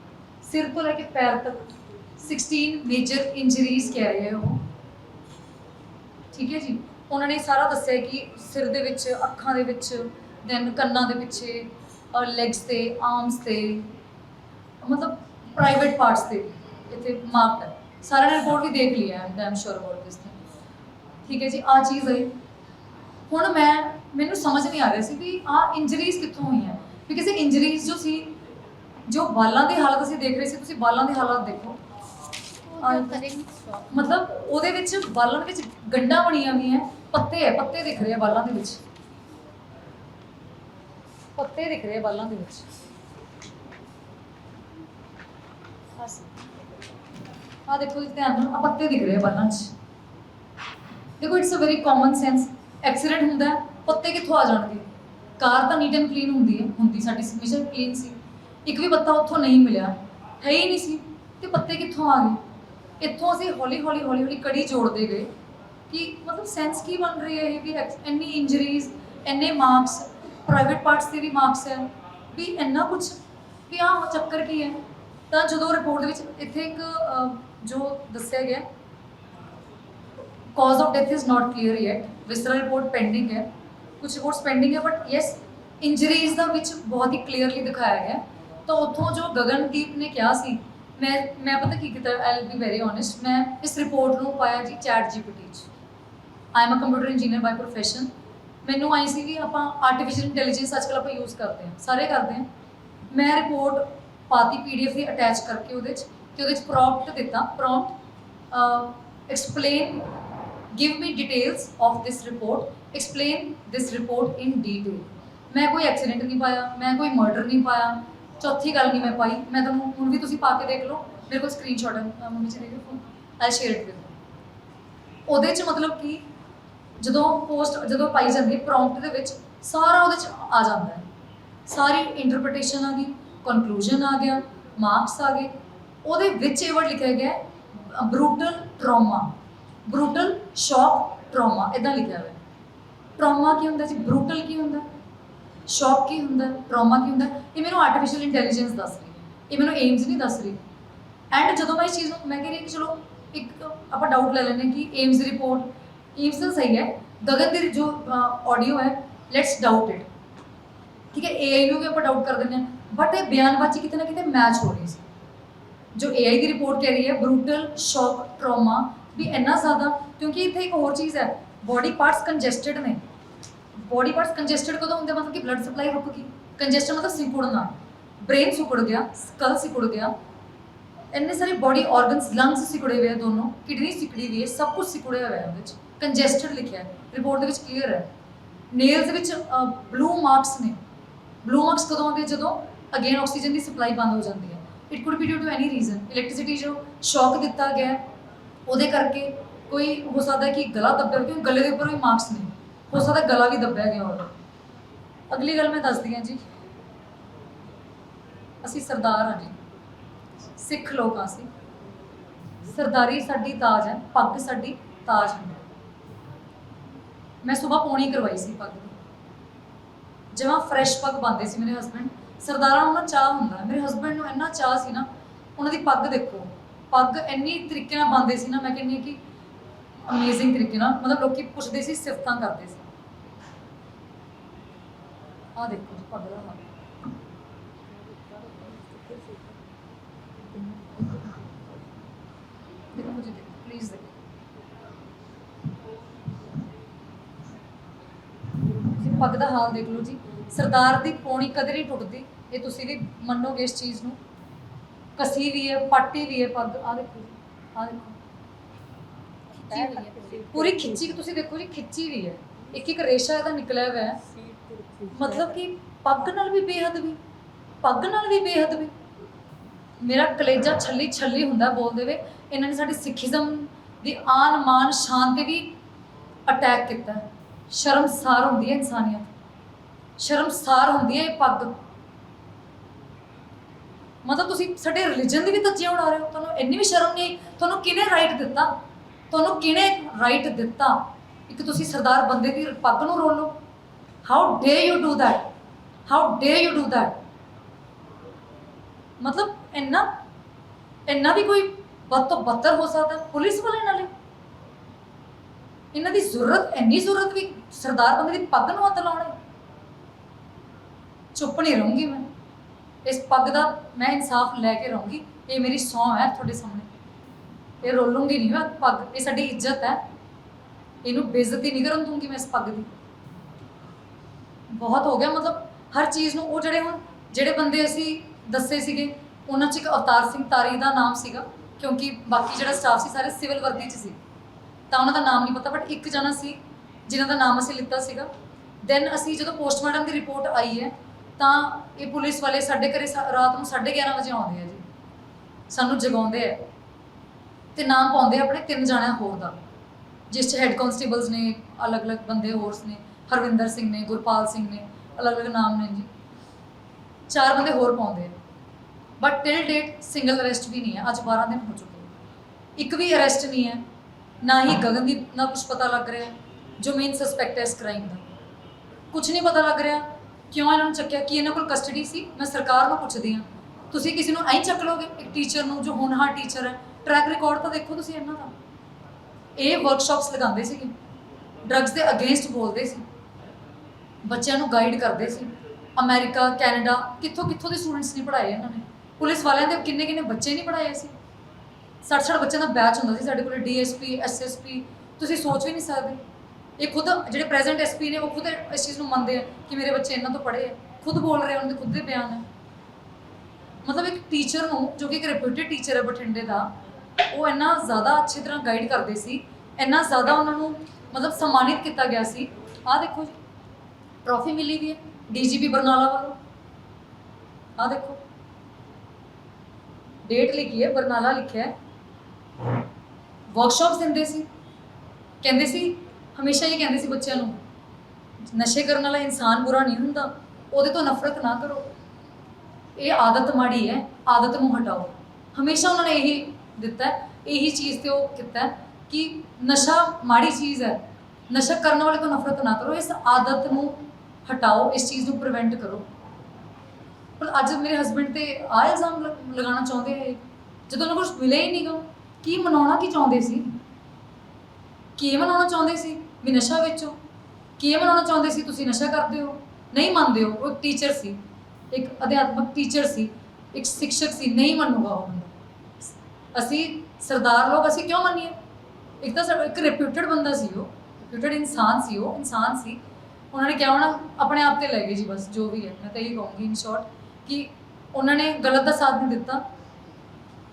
ਸਿਰ ਤੋਂ ਲੈ ਕੇ ਪੈਰ ਤੱਕ 16 ਮੇਜਰ ਇੰਜਰੀਜ਼ ਕਹਿ ਰਹੇ ਹੈ ਉਹ। ਠੀਕ ਹੈ ਜੀ? ਉਹਨਾਂ ਨੇ ਸਾਰਾ ਦੱਸਿਆ ਕਿ ਸਿਰ ਦੇ ਵਿੱਚ, ਅੱਖਾਂ ਦੇ ਵਿੱਚ ਦੈਨ ਕੰਨਾਂ ਦੇ ਪਿੱਛੇ ਲੈਗਸ ਤੇ ਆਰਮਸ ਤੇ, ਮਤਲਬ ਪ੍ਰਾਈਵੇਟ ਪਾਰਟਸ ਤੇ ਇੱਥੇ ਮਾਰਕਡ ਹੈ। ਸਾਰਿਆਂ ਨੇ ਰਿਪੋਰਟ ਵੀ ਦੇਖ ਲਿਆ ਹੈ ਆਮ ਸ਼ੋਰ ਅਬਾਊਟ ਦਿਸ ਠੀਕ ਹੈ ਜੀ ਆ ਚੀਜ਼ ਹੈ ਹੁਣ ਮੈਂ, ਮੈਨੂੰ ਸਮਝ ਨਹੀਂ ਆ ਰਿਹਾ ਸੀ ਵੀ ਆ ਇੰਜਰੀਜ਼ ਕਿੱਥੋਂ ਹੋਈਆਂ। ਵੀ ਕਿਸੇ ਇੰਜਰੀਜ਼ ਜੋ ਸੀ ਜੋ ਬਾਲਾਂ ਦੀ ਹਾਲਤ ਅਸੀਂ ਦੇਖ ਰਹੇ ਸੀ ਤੁਸੀਂ ਬਾਲਾਂ ਦੀ ਹਾਲਤ ਦੇਖੋ। ਮਤਲਬ ਉਹਦੇ ਵਿੱਚ ਬਾਲਾਂ ਵਿੱਚ ਗੰਡਾ ਬਣੀਆਂ ਹੋਈਆਂ ਪੱਤੇ ਹੈ ਪੱਤੇ ਦਿਖ ਰਹੇ ਆ ਬਾਲਾਂ ਦੇ ਵਿੱਚ। ਪੱਤੇ ਦਿਖ ਰਹੇ ਆ ਬਾਲਾਂ ਦੇ ਵਿੱਚ। ਆ ਦੇਖੋ ਜੀ ਧਿਆਨ ਆ ਪੱਤੇ ਦਿਖ ਰਹੇ ਆ ਬਾਲਾਂ 'ਚ। ਦੇਖੋ it's a very common sense accident ਹੁੰਦਾ ਪੱਤੇ ਕਿੱਥੋਂ ਆ ਜਾਣਗੇ? ਕਾਰ ਤਾਂ ਨੀਟ ਐਂਡ ਕਲੀਨ ਹੁੰਦੀ ਹੈ ਹੁੰਦੀ ਸਾਡੀ ਹਮੇਸ਼ਾ ਕਲੀਨ ਸੀ। ਇੱਕ ਵੀ ਪੱਤਾ ਉੱਥੋਂ ਨਹੀਂ ਮਿਲਿਆ। ਹੈ ਹੀ ਨਹੀਂ ਸੀ। ਤੇ ਪੱਤੇ ਕਿੱਥੋਂ ਆ ਗਏ? ਇੱਥੋਂ ਅਸੀਂ ਹੌਲੀ ਹੌਲੀ ਹੌਲੀ ਹੌਲੀ ਕੜੀ ਜੋੜਦੇ ਗਏ ਕਿ ਮਤਲਬ ਸੈਂਸ ਕੀ ਬਣ ਰਹੀ ਹੈ ਇਹ ਵੀ? ਇੰਨੀ ਇੰਜਰੀਜ਼ ਇੰਨੇ ਮਾਰਕਸ ਪ੍ਰਾਈਵੇਟ ਪਾਰਟਸ ਦੇ ਵੀ ਮਾਰਕਸ ਹੈ। ਵੀ ਇੰਨਾ ਕੁਝ ਵੀ ਆਹ ਚੱਕਰ ਕੀ ਹੈ? ਤਾਂ ਜਦੋਂ ਰਿਪੋਰਟ ਦੇ ਵਿੱਚ ਇੱਥੇ ਇੱਕ ਜੋ ਦੱਸਿਆ ਗਿਆ, cause of death is not clear yet visceral report pending ਹੈ। ਕੁਝ ਰਿਪੋਰਟਸ ਪੈਂਡਿੰਗ ਹੈ ਬਟ ਯੈਸ ਇੰਜਰੀਜ਼ ਦਾ ਵਿੱਚ ਬਹੁਤ ਹੀ ਕਲੀਅਰਲੀ ਦਿਖਾਇਆ ਗਿਆ। ਤਾਂ ਉੱਥੋਂ ਜੋ ਗਗਨਦੀਪ ਨੇ ਕਿਹਾ ਸੀ, ਮੈਂ ਮੈਂ ਪਤਾ ਕੀ ਕੀਤਾ I will be very honest ਮੈਂ ਇਸ ਰਿਪੋਰਟ ਨੂੰ ਪਾਇਆ ਜੀ ਚੈਟ ਜੀਪੀਟੀ 'ਚ। I am a computer engineer by profession ਮੈਨੂੰ ਆਈ ਸੀ ਵੀ ਆਪਾਂ ਆਰਟੀਫੀਸ਼ੀਅਲ ਇੰਟੈਲੀਜੈਂਸ ਅੱਜਕੱਲ੍ਹ ਆਪਾਂ ਯੂਜ਼ ਕਰਦੇ ਹਾਂ, ਸਾਰੇ ਕਰਦੇ ਹਾਂ। ਮੈਂ ਰਿਪੋਰਟ ਪਾਤੀ ਪੀਡੀਐਫ ਦੀ ਅਟੈਚ ਕਰਕੇ ਉਹਦੇ 'ਚ ਤੇ ਉਹਦੇ 'ਚ ਪ੍ਰੌਮਪਟ ਦਿੱਤਾ prompt explain give me details of this report, explain this report in detail ਮੈਂ ਕੋਈ ਐਕਸੀਡੈਂਟ ਨਹੀਂ ਪਾਇਆ, ਮੈਂ ਕੋਈ ਮਰਡਰ ਨਹੀਂ ਪਾਇਆ ਚੌਥੀ ਗੱਲ ਨਹੀਂ ਮੈਂ ਪਾਈ। ਮੈਂ ਤੁਹਾਨੂੰ ਹੁਣ ਵੀ ਤੁਸੀਂ ਪਾ ਕੇ ਦੇਖ ਲਓ। ਮੇਰੇ ਕੋਲ ਸਕਰੀਨਸ਼ਾਟ ਹੈ। ਅਹ ਮੰਮੀ ਜੀ ਦੇਖੋ phone I share it with ਉਹਦੇ 'ਚ ਮਤਲਬ ਕਿ ਜਦੋਂ ਪੋਸਟ ਜਦੋਂ ਪਾਈ ਜਾਂਦੀ ਹੈ ਪ੍ਰੌਮਪਟ ਦੇ ਵਿੱਚ ਸਾਰਾ ਉਹਦੇ 'ਚ ਆ ਜਾਂਦਾ ਹੈ। ਸਾਰੀ ਇੰਟਰਪ੍ਰੀਟੇਸ਼ਨ ਆ ਗਈ ਕਨਕਲੂਜਨ ਆ ਗਿਆ ਮਾਰਕਸ ਆ ਗਏ। ਉਹਦੇ ਵਿੱਚ ਇਹ ਵਰਡ ਲਿਖਿਆ ਗਿਆ ਹੈ brutal trauma brutal shock trauma ਇਦਾਂ ਲਿਖਿਆ ਹੋਇਆ ਟਰੋਮਾ ਕੀ ਹੁੰਦਾ ਜੀ? ਬਰੂਟਲ ਕੀ ਹੁੰਦਾ? ਸ਼ੌਕ ਕੀ ਹੁੰਦਾ ਟਰਾਮਾ ਕੀ ਹੁੰਦਾ ਇਹ ਮੈਨੂੰ ਆਰਟੀਫੀਸ਼ੀਅਲ ਇੰਟੈਲੀਜੈਂਸ ਦੱਸ ਰਹੀ ਹੈ ਇਹ ਮੈਨੂੰ ਏਮਸ ਨਹੀਂ ਦੱਸ ਰਹੀ ਐਂਡ ਜਦੋਂ ਮੈਂ ਇਸ ਚੀਜ਼ ਨੂੰ ਮੈਂ ਕਹਿ ਰਹੀ ਹਾਂ ਕਿ ਚਲੋ ਇੱਕ ਆਪਾਂ ਡਾਊਟ ਲੈ ਲੈਂਦੇ ਹਾਂ ਕਿ ਏਮਸ ਦੀ ਰਿਪੋਰਟ ਏਮਸ ਤਾਂ ਸਹੀ ਹੈ ਗਗਨ ਦੀ ਜੋ ਆਡੀਓ ਹੈ ਲੈਟਸ ਡਾਊਟ ਇਟ ਠੀਕ ਹੈ ਏਆਈ ਨੂੰ ਵੀ ਆਪਾਂ ਡਾਊਟ ਕਰ ਦਿੰਦੇ ਹਾਂ ਬਟ ਇਹ ਬਿਆਨਬਾਜ਼ੀ ਕਿਤੇ ਨਾ ਕਿਤੇ ਮੈਚ ਹੋ ਰਹੀ ਸੀ ਜੋ ਏਆਈ ਦੀ ਰਿਪੋਰਟ ਕਹਿ ਰਹੀ ਹੈ ਬਰੂਟਲ ਸ਼ੌਕ ਟਰਾਮਾ ਵੀ ਇੰਨਾ ਜ਼ਿਆਦਾ ਕਿਉਂਕਿ ਇੱਥੇ ਇੱਕ ਹੋਰ ਚੀਜ਼ ਹੈ ਬੋਡੀ ਪਾਰਟਸ ਕੰਜੈਸਟਡ ਨੇ बॉडी पार्ट्स कंजेस्टेड कਦੋਂ ਹੁੰਦੇ ਮਤਲਬ ਕਿ ਬਲੱਡ ਸਪਲਾਈ ਰੁਕ ਗਈ ਕੰਜੈਸਟਨ ਮਤਲਬ ਸਿਕੁੜਨਾ ब्रेन सिकुड़ गया स्कल सिकुड़ गया इन्ने सारे बॉडी ऑर्गन्स लंग्स सिकुड़े हुए हैं दोनों किडनी सिकड़ी हुई है सब कुछ सिकुड़िया हुआ है ਕੰਜੈਸਟਡ ਲਿਖਿਆ ਹੈ। ਰਿਪੋਰਟ ਦੇ ਵਿੱਚ ਕਲੀਅਰ ਹੈ। ਨੇਲਸ ਵਿੱਚ ਬਲੂ ਮਾਰਕਸ ਨੇ। ਬਲੂ ਮਾਰਕਸ ਕਦੋਂ ਆਉਂਦੇ ਜਦੋਂ ਅਗੇਨ ਆਕਸੀਜਨ ਦੀ ਸਪਲਾਈ ਬੰਦ ਹੋ ਜਾਂਦੀ ਹੈ। It could be due to any reason electricity ਜੋ ਸ਼ੌਕ ਦਿੱਤਾ ਗਿਆ ਉਹਦੇ ਕਰਕੇ ਕੋਈ ਹੋ ਸਕਦਾ ਕਿ ਗਲਾ ਦੱਬਿਆ ਕਿਉਂ ਗਲੇ ਦੇ ਉੱਪਰ ਵੀ ਮਾਰਕਸ ਨੇ। ਹੋ ਸਕਦਾ ਗਲਾ ਵੀ ਦੱਬਿਆ ਗਿਆ ਹੋਵੇ। ਅਗਲੀ ਗੱਲ ਮੈਂ ਦੱਸਦੀ ਹਾਂ ਜੀ। ਅਸੀਂ ਸਰਦਾਰ ਹਾਂ ਜੀ। ਸਿੱਖ ਲੋਕ ਹਾਂ ਅਸੀਂ। ਸਰਦਾਰੀ ਸਾਡੀ ਤਾਜ ਹੈ, ਪੱਗ ਸਾਡੀ ਤਾਜ ਹੈ। ਮੈਂ ਸਵੇਰ ਪੌਣੀ ਕਰਵਾਈ ਸੀ ਪੱਗ ਦੀ। ਜਿਵੇਂ ਫਰੈਸ਼ ਪੱਗ ਬੰਦੇ ਸੀ ਮੇਰੇ ਹਸਬੰਡ ਸਰਦਾਰਾਂ ਨੂੰ ਨਾ ਚਾਹ ਹੁੰਦਾ। ਮੇਰੇ ਹਸਬੰਡ ਨੂੰ ਇੰਨਾ ਚਾਹ ਸੀ ਨਾ, ਉਹਨਾਂ ਦੀ ਪੱਗ ਦੇਖੋ। ਪੱਗ ਇੰਨੀ ਤਰੀਕੇ ਨਾਲ ਬੰਦੇ ਸੀ ਨਾ, ਮੈਂ ਕਹਿੰਦੀ ਹਾਂ ਕਿ ਅਮੇਜ਼ਿੰਗ ਤਰੀਕੇ ਨਾਲ। ਮਤਲਬ ਲੋਕੀ ਪੁੱਛਦੇ ਸੀ, ਸਿਫਤਾਂ ਕਰਦੇ ਸੀ। ਆਹ ਦੇਖੋ ਜੀ, ਪੱਗ ਹਾਲ ਦੇਖੋ ਜੀ, ਦੇਖੋ ਪਲੀਜ਼ ਦੇਖੋ। ਪੱਗ ਦਾ ਹਾਲ ਦੇਖ ਲਓ ਜੀ। ਸਰਦਾਰ ਦੀ ਪੌਣੀ ਕਦੇ ਨਹੀਂ ਟੁੱਟਦੀ। ਇਹ ਤੁਸੀਂ ਵੀ ਮੰਨੋਗੇ ਇਸ ਚੀਜ਼ ਨੂੰ। ਕਸੀ ਵੀ ਹੈ, ਪਾਟੀ ਵੀ ਹੈ ਪੱਗ। ਆ ਦੇਖੋ ਆ ਦੇਖੋ। ਖਿੱਚੀ ਹੋਈ ਹੈ। ਪੂਰੀ। ਪੂਰੀ ਖਿੱਚੀ, ਤੁਸੀਂ ਦੇਖੋ ਜੀ, ਖਿੱਚੀ ਵੀ ਹੈ। ਇੱਕ ਇੱਕ ਰੇਸ਼ਾ ਇਹਦਾ ਨਿਕਲਿਆ ਹੋਇਆ ਹੈ। ਮਤਲਬ ਕਿ ਪੱਗ ਨਾਲ ਵੀ ਬੇਹੱਦ ਵੀ, ਪੱਗ ਨਾਲ ਵੀ ਬੇਹੱਦ ਵੀ। ਮੇਰਾ ਕਲੇਜਾ ਛੱਲੀ ਛੱਲੀ ਹੁੰਦਾ ਬੋਲਦੇ ਵੇ, ਇਹਨਾਂ ਨੇ ਸਾਡੀ ਸਿੱਖੀਜ਼ਮ ਦੀ ਆਨ ਮਾਨ ਸ਼ਾਨ ਤੇ ਵੀ ਅਟੈਕ ਕੀਤਾ। ਸ਼ਰਮਸਾਰ ਹੁੰਦੀ ਹੈ ਇਨਸਾਨੀਅਤ। ਸ਼ਰਮਸਾਰ ਹੁੰਦੀ ਹੈ ਇਹ ਪੱਗ। ਮਤਲਬ ਤੁਸੀਂ ਸਾਡੇ ਰਿਲੀਜਨ ਦੀ ਵੀ ਧੱਜੀਆਂ ਉਡਾ ਰਹੇ ਹੋ। ਤੁਹਾਨੂੰ ਇੰਨੀ ਵੀ ਸ਼ਰਮ ਨਹੀਂ ਤੁਹਾਨੂੰ ਕਿਹਨੇ ਰਾਈਟ ਦਿੱਤਾ? ਤੁਹਾਨੂੰ ਕਿਹਨੇ ਰਾਈਟ ਦਿੱਤਾ? ਇੱਕ ਤੁਸੀਂ ਸਰਦਾਰ ਬੰਦੇ ਦੀ ਪੱਗ ਨੂੰ ਰੋਲੋ। How do you do that how do you do that ਮਤਲਬ ਇੰਨਾ ਇੰਨਾ ਵੀ ਕੋਈ ਵੱਧ ਤੋਂ ਬੱਤਰ ਹੋ ਸਕਦਾ ਪੁਲਿਸ ਵਾਲੇ ਨਾਲੇ ਇਹਨਾਂ ਦੀ ਜ਼ਰੂਰਤ, ਇੰਨੀ ਜ਼ਰੂਰਤ ਵੀ ਸਰਦਾਰ ਬੰਦੇ ਦੀ ਪੱਗ ਨੂੰ ਹੱਥ ਲਾਉਣੇ ਚੁੱਪ ਨਹੀਂ ਰਹੂੰਗੀ ਮੈਂ। ਇਸ ਪੱਗ ਦਾ ਮੈਂ ਇਨਸਾਫ ਲੈ ਕੇ ਰਹੂੰਗੀ। ਇਹ ਮੇਰੀ ਸੌਂ ਹੈ ਤੁਹਾਡੇ ਸਾਹਮਣੇ। ਇਹ ਰੋਲੂੰਗੀ ਨਹੀਂ ਮੈਂ ਪੱਗ। ਇਹ ਸਾਡੀ ਇੱਜ਼ਤ ਹੈ। ਇਹਨੂੰ ਬੇਇੱਜ਼ਤੀ ਨਹੀਂ ਕਰਨ ਦੂੰਗੀ ਮੈਂ ਇਸ ਪੱਗ ਦੀ। ਬਹੁਤ ਹੋ ਗਿਆ, ਮਤਲਬ ਹਰ ਚੀਜ਼ ਨੂੰ ਉਹ ਜਿਹੜੇ ਹੁਣ, ਜਿਹੜੇ ਬੰਦੇ ਅਸੀਂ ਦੱਸੇ ਸੀਗੇ, ਉਹਨਾਂ 'ਚ ਇੱਕ ਅਵਤਾਰ ਸਿੰਘ ਤਾਰੀ ਦਾ ਨਾਮ ਸੀਗਾ, ਕਿਉਂਕਿ ਬਾਕੀ ਜਿਹੜਾ ਸਟਾਫ ਸੀ ਸਾਰੇ ਸਿਵਲ ਵਰਦੀ 'ਚ ਸੀ। ਤਾਂ ਉਹਨਾਂ ਦਾ ਨਾਮ ਨਹੀਂ ਪਤਾ ਬਟ ਇੱਕ ਜਣਾ ਸੀ, ਜਿਨ੍ਹਾਂ ਦਾ ਨਾਮ ਅਸੀਂ ਲਿੱਤਾ ਸੀਗਾ। ਦੈਨ ਅਸੀਂ ਜਦੋਂ ਪੋਸਟਮਾਰਟਮ ਦੀ ਰਿਪੋਰਟ ਆਈ ਹੈ, ਤਾਂ ਇਹ ਪੁਲਿਸ ਵਾਲੇ ਸਾਡੇ ਘਰੇ ਸਾ- ਰਾਤ ਨੂੰ 11:30 ਵਜੇ ਆਉਂਦੇ ਆ ਜੀ। ਸਾਨੂੰ ਜਗਾਉਂਦੇ ਆ। ਤੇ ਨਾਮ ਪਾਉਂਦੇ ਆ ਆਪਣੇ ਤਿੰਨ ਜਣਿਆਂ ਹੋਰ ਦਾ, ਜਿਸ 'ਚ ਹੈੱਡ ਕਾਂਸਟੇਬਲਸ ਨੇ, ਅਲੱਗ-ਅਲੱਗ ਬੰਦੇ ਹੋਰਸ ਨੇ। ਹਰਵਿੰਦਰ ਸਿੰਘ ਨੇ, ਗੁਰਪਾਲ ਸਿੰਘ ਨੇ ਅਲੱਗ-ਅਲੱਗ ਨਾਮ ਨੇ ਜੀ। ਚਾਰ ਬੰਦੇ ਹੋਰ ਪਾਉਂਦੇ ਆ। But till date single arrest ਵੀ ਨਹੀਂ ਹੈ। ਅੱਜ 12 ਦਿਨ ਹੋ ਚੁੱਕੇ ਨੇ। ਇੱਕ ਵੀ ਅਰੈਸਟ ਨਹੀਂ ਹੈ। ਨਾ ਹੀ ਗਗਨਦੀਪ ਨਾ ਕੁਝ ਪਤਾ ਲੱਗ ਰਿਹਾ, ਜੋ ਮੇਨ ਸਸਪੈਕਟ ਹੈ ਇਸ ਕ੍ਰਾਈਮ ਦਾ। ਕੁਝ ਨਹੀਂ ਪਤਾ ਲੱਗ ਰਿਹਾ, ਕਿਉਂ ਇਹਨਾਂ ਨੂੰ ਚੱਕਿਆ, ਕੀ ਇਹਨਾਂ ਕੋਲ ਕਸਟਡੀ ਸੀ? ਮੈਂ ਸਰਕਾਰ ਨੂੰ ਪੁੱਛਦੀ ਹਾਂ। ਤੁਸੀਂ ਕਿਸੇ ਨੂੰ ਐਂ ਚੱਕ ਲੋਗੇ ਇੱਕ ਟੀਚਰ ਨੂੰ, ਜੋ ਹੋਣਹਾਰ ਟੀਚਰ ਹੈ। ਟਰੈਕ ਰਿਕਾਰਡ ਤਾਂ ਦੇਖੋ ਤੁਸੀਂ ਇਹਨਾਂ ਦਾ। ਇਹ ਵਰਕਸ਼ਾਪਸ ਲਗਾਉਂਦੇ ਸੀਗੇ। ਡਰੱਗਸ ਦੇ ਅਗੇਂਸਟ ਬੋਲਦੇ ਸੀ। ਬੱਚਿਆਂ ਨੂੰ ਗਾਈਡ ਕਰਦੇ ਸੀ। ਅਮਰੀਕਾ, ਕੈਨੇਡਾ, ਕਿੱਥੋਂ ਕਿੱਥੋਂ ਦੇ ਸਟੂਡੈਂਟਸ ਨਹੀਂ ਪੜ੍ਹਾਏ ਇਹਨਾਂ ਨੇ। ਪੁਲਿਸ ਵਾਲਿਆਂ ਦੇ ਕਿੰਨੇ ਕਿੰਨੇ ਬੱਚੇ ਨਹੀਂ ਪੜ੍ਹਾਏ ਸੀ 60-60 ਬੱਚਿਆਂ ਦਾ ਬੈਚ ਹੁੰਦਾ ਸੀ ਸਾਡੇ ਕੋਲ ਡੀਐਸਪੀ ਐਸਐਸਪੀ ਤੁਸੀਂ ਸੋਚ ਵੀ ਨਹੀਂ ਸਕਦੇ। ਇਹ ਖੁਦ ਜਿਹੜੇ ਪ੍ਰੈਜ਼ੈਂਟ ਐਸਪੀ ਨੇ, ਉਹ ਖੁਦ ਇਸ ਚੀਜ਼ ਨੂੰ ਮੰਨਦੇ ਆ ਕਿ ਮੇਰੇ ਬੱਚੇ ਇਹਨਾਂ ਤੋਂ ਪੜ੍ਹੇ ਆ। ਖੁਦ ਬੋਲ ਰਹੇ ਉਹਨਾਂ ਦੇ ਖੁਦ ਦੇ ਬਿਆਨ ਹੈ ਮਤਲਬ ਇੱਕ ਟੀਚਰ ਨੂੰ, ਜੋ ਕਿ ਇੱਕ ਰੈਪਿਊਟਡ ਟੀਚਰ ਹੈ ਬਠਿੰਡੇ ਦਾ, ਉਹ ਇੰਨਾ ਜ਼ਿਆਦਾ ਅੱਛੀ ਤਰ੍ਹਾਂ ਗਾਈਡ ਕਰਦੇ ਸੀ। ਇੰਨਾ ਜ਼ਿਆਦਾ ਉਹਨਾਂ ਨੂੰ ਮਤਲਬ ਸਨਮਾਨਿਤ ਕੀਤਾ ਗਿਆ ਸੀ। ਆਹ ਦੇਖੋ ਜੀ। ਟਰੋਫੀ ਮਿਲੀ ਵੀ ਹੈ, ਡੀਜੀਪੀ ਬਰਨਾਲਾ ਵੱਲੋਂ। ਆਹ ਦੇਖੋ। ਡੇਟ ਲਿਖੀ ਹੈ, ਬਰਨਾਲਾ ਲਿਖਿਆ ਹੈ। ਵਰਕਸ਼ਾਪਸ ਦਿੰਦੇ ਸੀ। ਕਹਿੰਦੇ ਸੀ, ਹਮੇਸ਼ਾ ਇਹ ਕਹਿੰਦੇ ਸੀ ਬੱਚਿਆਂ ਨੂੰ, ਨਸ਼ੇ ਕਰਨ ਵਾਲਾ ਇਨਸਾਨ ਬੁਰਾ ਨਹੀਂ ਹੁੰਦਾ, ਉਹਦੇ ਤੋਂ ਨਫ਼ਰਤ ਨਾ ਕਰੋ। ਇਹ ਆਦਤ ਮਾੜੀ ਹੈ, ਆਦਤ ਨੂੰ ਹਟਾਓ। ਹਮੇਸ਼ਾ ਉਹਨਾਂ ਨੇ ਇਹੀ ਦਿੱਤਾ ਇਹੀ ਚੀਜ਼ ਤੇ ਉਹ ਕੀਤਾ ਕਿ ਨਸ਼ਾ ਮਾੜੀ ਚੀਜ਼ ਹੈ, ਨਸ਼ਾ ਕਰਨ ਵਾਲੇ ਤੋਂ ਨਫ਼ਰਤ ਨਾ ਕਰੋ, ਇਸ ਆਦਤ ਨੂੰ ਹਟਾਓ, ਇਸ ਚੀਜ਼ ਨੂੰ ਪ੍ਰੀਵੈਂਟ ਕਰੋ। ਪਰ ਅੱਜ ਮੇਰੇ ਹਸਬੰਡ ਤੇ ਆ ਇਲਜ਼ਾਮ ਲ- ਲਗਾਉਣਾ ਚਾਹੁੰਦੇ ਹੈ ਜਦੋਂ ਉਹਨਾਂ ਕੁਝ ਮਿਲਿਆ ਹੀ ਨਹੀਂਗਾ ਕੀ ਮਨਾਉਣਾ, ਕੀ ਚਾਹੁੰਦੇ ਸੀ? ਕੀ ਮਨਾਉਣਾ ਚਾਹੁੰਦੇ ਸੀ? ਵੀ ਨਸ਼ਾ ਵੇਚੋ। ਕੀ ਮਨਾਉਣਾ ਚਾਹੁੰਦੇ ਸੀ? ਤੁਸੀਂ ਨਸ਼ਾ ਕਰਦੇ ਹੋ? ਨਹੀਂ ਮੰਨਦੇ ਹੋ? ਉਹ ਇੱਕ ਟੀਚਰ ਸੀ। ਇੱਕ ਅਧਿਆਤਮਕ ਟੀਚਰ ਸੀ। ਇੱਕ ਸਿੱਖਸ਼ਕ ਸੀ। ਨਹੀਂ ਮੰਨੂਗਾ ਉਹ ਅਸੀਂ ਸਰਦਾਰ ਲੋਕ, ਅਸੀਂ ਕਿਉਂ ਮੰਨੀਏ? ਇੱਕ ਤਾਂ ਸਾਡਾ ਇੱਕ ਰਿਪਿਊਟਡ ਬੰਦਾ ਸੀ ਉਹ। ਰਿਪਿਊਟਡ ਇਨਸਾਨ ਸੀ ਉਹ। ਇਨਸਾਨ ਸੀ। ਉਹਨਾਂ ਨੇ ਕਿਹਾ ਹੋਣਾ ਆਪਣੇ ਆਪ ਤੇ ਲੈ ਗਏ ਜੀ ਬਸ ਜੋ ਵੀ ਹੈ। ਮੈਂ ਤਾਂ ਇਹੀ ਕਹੂੰਗੀ ਇਨ ਸ਼ਾਰਟ ਕਿ ਉਹਨਾਂ ਨੇ ਗਲਤ ਦਾ ਸਾਥ ਨਹੀਂ ਦਿੱਤਾ।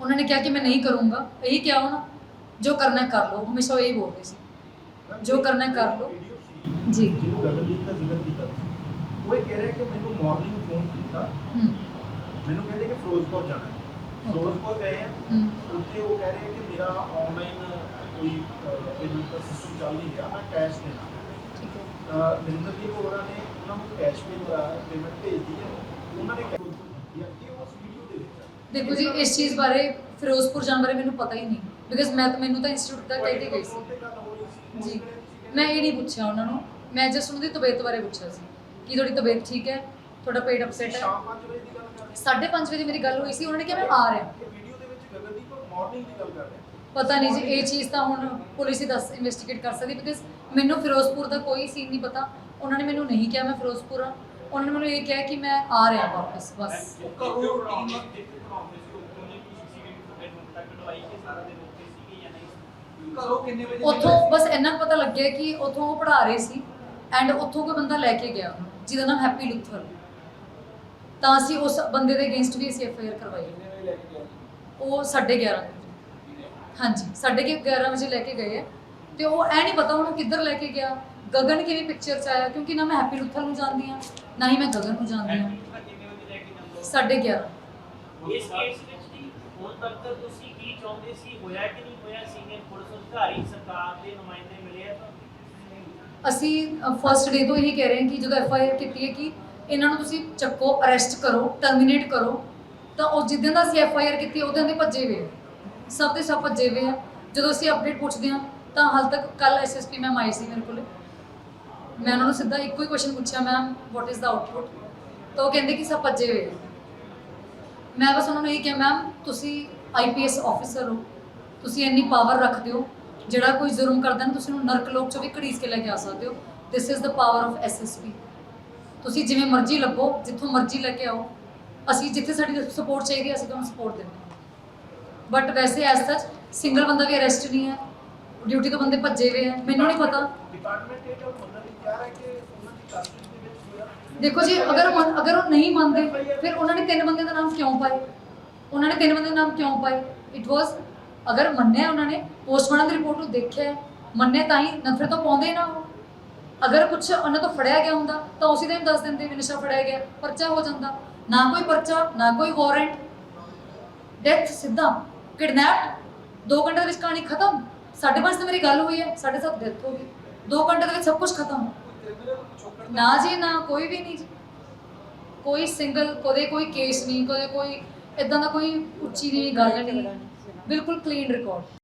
ਉਹਨਾਂ ਨੇ ਕਿਹਾ ਕਿ ਮੈਂ ਨਹੀਂ ਕਰੂੰਗਾ। ਇਹੀ ਕਿਹਾ ਹੋਣਾ ਜੋ ਕਰਨਾ ਕਰ ਲਓ। ਹਮੇਸ਼ਾ ਇਹੀ ਬੋਲਦੇ ਸੀ। ਜੋ ਕਰਨਾ ਕਰ ਲਓ। ਜੀ। ਜਿਹਨੂੰ ਗਗਨਦੀਪ ਦਾ ਜ਼ਿਕਰ ਕੀਤਾ ਉਹ ਇਹ ਕਹਿ ਰਿਹਾ ਕਿ ਮੈਨੂੰ ਮਾਰਨਿੰਗ ਫੋਨ ਕੀਤਾ। ਹੂੰ। ਮੈਨੂੰ ਕਹਿੰਦੇ ਕਿ ਫਿਰੋਜ਼ਪੁਰ ਜਾਣਾ ਹੈ। ਫਿਰੋਜ਼ਪੁਰ ਗਏ ਆ। ਹੂੰ। ਉੱਥੇ ਉਹ ਕਹਿ ਰਹੇ ਕਿ ਮੇਰਾ ਆਨਲਾਈਨ ਕੋਈ ਪੇਮੈਂਟ ਦਾ ਸਿਸਟਮ ਚੱਲ ਨਹੀਂ ਰਿਹਾ। ਮੈਂ ਕੈਸ਼ ਦੇਣਾ। ਠੀਕ ਹੈ ਤਾਂ ਨਰਿੰਦਰਜੀਤ ਹੋਰਾਂ ਨੇ ਉਹਨਾਂ ਨੂੰ ਕੈਸ਼ ਪੇਮੈਂਟ ਭੇਜਦੀ ਹੈ। ਉਹਨਾਂ ਨੇ ਫਿਰੋਜ਼ਪੁਰ ਕੀਤੀ ਹੈ ਇਹ ਉਸ ਵੀਡੀਓ ਦੇ ਵਿੱਚ ਹੈ। ਦੇਖੋ ਜੀ ਇਸ ਚੀਜ਼ ਬਾਰੇ ਫਿਰੋਜ਼ਪੁਰ ਜਾਣ ਬਾਰੇ ਮੈਨੂੰ ਪਤਾ ਹੀ ਨਹੀਂ ਬਿਕਾਜ਼ ਮੈਂ ਤਾਂ ਮੈਨੂੰ ਤਾਂ ਇੰਸਟੀਚਿਊਟ ਤੱਕ ਕਹਿ ਕੇ ਗਈ ਸੀ ਜੀ। ਮੈਂ ਇਹ ਨਹੀਂ ਪੁੱਛਿਆ ਉਹਨਾਂ ਨੂੰ। ਮੈਂ ਜਸਟ ਉਹਨਾਂ ਦੀ ਤਬੀਅਤ ਬਾਰੇ ਪੁੱਛਿਆ ਸੀ ਕਿ ਤੁਹਾਡੀ ਤਬੀਅਤ ਠੀਕ ਹੈ? ਤੁਹਾਡਾ ਪੇਟ ਅਪਸੈਟ ਹੈ? ਸ਼ਾਮ 5 ਵਜੇ ਦੀ ਗੱਲ ਕਰ ਰਹੇ 5:30 ਵਜੇ ਮੇਰੀ ਗੱਲ ਹੋਈ ਸੀ ਉਹਨਾਂ ਨੇ ਕਿਹਾ ਮੈਂ ਆ ਰਿਹਾ। ਇਹ ਵੀਡੀਓ ਦੇ ਵਿੱਚ ਗਗਨਦੀਪ ਮਾਰਨਿੰਗ ਦੀ ਗੱਲ ਕਰ ਰਹੇ ਪਤਾ ਨਹੀਂ ਜੀ ਇਹ ਚੀਜ਼ ਤਾਂ ਹੁਣ ਪੁਲਿਸ ਹੀ ਦੱਸ ਇਨਵੈਸਟੀਗੇਟ ਕਰ ਸਕਦੀ ਬਿਕਾਜ਼ ਮੈਨੂੰ ਫਿਰੋਜ਼ਪੁਰ ਦਾ ਕੋਈ ਸੀਨ ਨਹੀਂ ਪਤਾ। ਉਹਨਾਂ ਨੇ ਮੈਨੂੰ ਨਹੀਂ ਕਿਹਾ ਮੈਂ ਫਿਰੋਜ਼ਪੁਰ ਆ। ਉਹਨਾਂ ਨੇ ਮੈਨੂੰ ਇਹ ਕਿਹਾ ਕਿ ਮੈਂ ਆ ਰਿਹਾ ਵਾਪਸ ਬਸ। ਘਰੋਂ ਕਿੰਨੇ ਵਜੇ ਉੱਥੋਂ ਬਸ ਇੰਨਾ ਪਤਾ ਲੱਗਿਆ ਕਿ ਉੱਥੋਂ ਉਹ ਪੜ੍ਹਾ ਰਹੇ ਸੀ ਐਂਡ ਉੱਥੋਂ ਕੋਈ ਬੰਦਾ ਲੈ ਕੇ ਗਿਆ ਜਿਹਦਾ ਨਾਮ ਹੈਪੀ ਲੁਥਰ। ਤਾਂ ਅਸੀਂ ਉਸ ਬੰਦੇ ਦੇ ਅਗੇਂਸਟ ਵੀ ਅਸੀਂ ਐਫ ਆਈ ਆਰ ਕਰਵਾਈ। ਉਹ 11:30 ਹਾਂਜੀ 11:30 ਵਜੇ ਲੈ ਕੇ ਗਏ ਹੈ ਤੇ ਉਹ ਐ ਨਹੀਂ ਪਤਾ ਉਹਨੂੰ ਕਿੱਧਰ ਲੈ ਕੇ ਗਿਆ। ਗਗਨ ਕਿਵੇਂ ਪਿਕਚਰ ਚ ਆਇਆ ਕਿਉਂਕਿ ਨਾ ਮੈਂ ਹੈਪੀ ਲੁਥਰ ਨੂੰ ਜਾਣਦੀ ਹਾਂ ਨਾ ਹੀ ਮੈਂ ਗਗਨ ਨੂੰ ਜਾਣਦੀ ਹਾਂ। 11:30 ਇਸ ਕੇਸ ਵਿੱਚ ਜੀ ਹੁਣ ਤੱਕ ਤਾਂ ਤੁਸੀਂ ਕੀ ਚਾਹੁੰਦੇ ਸੀ ਹੋਇਆ ਕਿ ਨਹੀਂ ਹੋਇਆ? ਸੀਨੀਅਰ ਪੁਲਿਸ ਅਧਿਕਾਰੀ ਸਰਕਾਰ ਦੇ ਨੁਮਾਇੰਦੇ ਮਿਲੇ ਆ ਤਾਂ ਅਸੀਂ ਫਰਸਟ ਡੇ ਤੋਂ ਇਹੀ ਕਹਿ ਰਹੇ ਹਾਂ ਕਿ ਜਦੋਂ ਐਫ ਆਈ ਆਰ ਕੀਤੀ ਹੈ ਕਿ ਇਹਨਾਂ ਨੂੰ ਤੁਸੀਂ ਚੱਕੋ ਅਰੈਸਟ ਕਰੋ ਟਰਮੀਨੇਟ ਕਰੋ ਤਾਂ ਉਹ ਜਿੱਦਾਂ ਦਾ ਅਸੀਂ ਐਫ ਆਈ ਆਰ ਕੀਤੀ ਉਹਦੇ ਦੇ ਭੱਜੇ ਹੋਏ ਆ। ਸਭ ਦੇ ਸਭ ਭੱਜੇ ਹੋਏ ਆ। ਜਦੋਂ ਅਸੀਂ ਅਪਡੇਟ ਪੁੱਛਦੇ ਹਾਂ ਤਾਂ ਹਾਲ ਤੱਕ ਕੱਲ ਐਸਐਸਪੀ ਮੈਮ ਆਈ ਸੀ ਮੇਰੇ ਕੋਲੇ। ਮੈਂ ਉਹਨਾਂ ਨੂੰ ਸਿੱਧਾ ਇੱਕੋ ਹੀ ਕੁਐਸਚਨ ਪੁੱਛਿਆ ma'am what is the output ਤਾਂ ਉਹ ਕਹਿੰਦੇ ਕਿ ਸਭ ਭੱਜੇ ਹੋਏ ਆ। ਮੈਂ ਬਸ ਉਹਨਾਂ ਨੂੰ ਇਹ ਕਿਹਾ ਮੈਮ ਤੁਸੀਂ ਆਈਪੀਐਸ ਆਫੀਸਰ ਹੋ। ਤੁਸੀਂ ਇੰਨੀ ਪਾਵਰ ਰੱਖਦੇ ਹੋ। ਜਿਹੜਾ ਕੋਈ ਜ਼ੁਰਮ ਕਰਦਾ ਨਾ, ਤੁਸੀਂ ਉਹਨੂੰ ਨਰਕ ਲੋਕ ਚੋਂ ਵੀ ਘੜੀਸ ਕੇ ਲੈ ਕੇ ਆ ਸਕਦੇ ਹੋ। This is the power of SSP ਤੁਸੀਂ ਜਿਵੇਂ ਮਰਜ਼ੀ ਲੱਭੋ, ਜਿੱਥੋਂ ਮਰਜ਼ੀ ਲੈ ਕੇ ਆਓ। ਅਸੀਂ ਜਿੱਥੇ ਸਾਡੀ ਸਪੋਰਟ ਚਾਹੀਦੀ ਹੈ, ਅਸੀਂ ਤੁਹਾਨੂੰ ਸਪੋਰਟ ਦਿੰਦੇ ਹਾਂ। ਬਟ ਵੈਸੇ ਐਸ ਸੱਚ ਸਿੰਗਲ ਬੰਦਾ ਵੀ ਅਰੈਸਟ ਨਹੀਂ ਹੈ। ਡਿਊਟੀ ਤੋਂ ਬੰਦੇ ਭੱਜੇ ਹੋਏ ਆ ਮੈਨੂੰ ਨਹੀਂ ਪਤਾ। ਡਿਪਾਰਟਮੈਂਟ ਇਹ ਜੋ ਮੰਨਣ ਦੀ ਕਹਿ ਰਿਹਾ ਕਿ ਉਹਨਾਂ ਦੀ ਕਸਟਡੀ ਦੇ ਵਿੱਚ ਹੋਇਆ? ਦੇਖੋ ਜੀ ਅਗਰ ਮੰਨ- ਅਗਰ ਉਹ ਨਹੀਂ ਮੰਨਦੇ ਫਿਰ ਉਹਨਾਂ ਨੇ ਤਿੰਨ ਬੰਦਿਆਂ ਦਾ ਨਾਮ ਕਿਉਂ ਪਾਏ? ਉਹਨਾਂ ਨੇ ਤਿੰਨ ਬੰਦਿਆਂ ਦਾ ਨਾਮ ਕਿਉਂ ਪਾਏ? ਇਟ ਵਾਸ ਅਗਰ ਮੰਨਿਆ ਉਹਨਾਂ ਨੇ ਪੋਸਟਮਾਰਟਮ ਦੀ ਰਿਪੋਰਟ ਨੂੰ ਦੇਖਿਆ ਮੰਨੇ ਤਾਂ ਹੀ ਨਫਰੇ ਤੋਂ ਪਾਉਂਦੇ ਨਾ ਉਹ। ਅਗਰ ਕੁਝ ਉਹਨਾਂ ਤੋਂ ਫੜਿਆ ਗਿਆ ਹੁੰਦਾ ਤਾਂ ਉਸੇ ਦਿਨ ਦੱਸ ਦਿੰਦੇ ਵੀ ਨਸ਼ਾ ਫੜਿਆ ਗਿਆ ਪਰਚਾ ਹੋ ਜਾਂਦਾ। ਨਾ ਕੋਈ ਪਰਚਾ ਨਾ ਕੋਈ ਵਾਰੰਟ ਡੈਥ ਸਿੱਧਾ। ਕਿਡਨੈਪਡ 2 ਘੰਟੇ ਦੇ ਵਿੱਚ ਕਹਾਣੀ ਖਤਮ। ਸਾਡੇ ਪਾਸ ਤਾਂ ਮੇਰੀ ਗੱਲ ਹੋਈ ਹੈ, ਸਾਡੇ ਸਾਥ ਡੈਥ ਹੋ ਗਈ। 2 ਘੰਟੇ ਦੇ ਵਿੱਚ ਸਭ ਕੁਝ ਖਤਮ। ਨਾ ਜੀ, ਨਾ ਕੋਈ ਵੀ ਨਹੀਂ ਜੀ। ਕੋਈ ਸਿੰਗਲ ਕਦੇ ਕੋਈ ਕੇਸ ਨਹੀਂ, ਕਦੇ ਕੋਈ ਇਦਾਂ ਦਾ ਕੋਈ ਉੱਚੀ ਨਹੀਂ ਗੱਲ ਨਹੀਂ। ਬਿਲਕੁਲ ਕਲੀਨ ਰਿਕਾਰਡ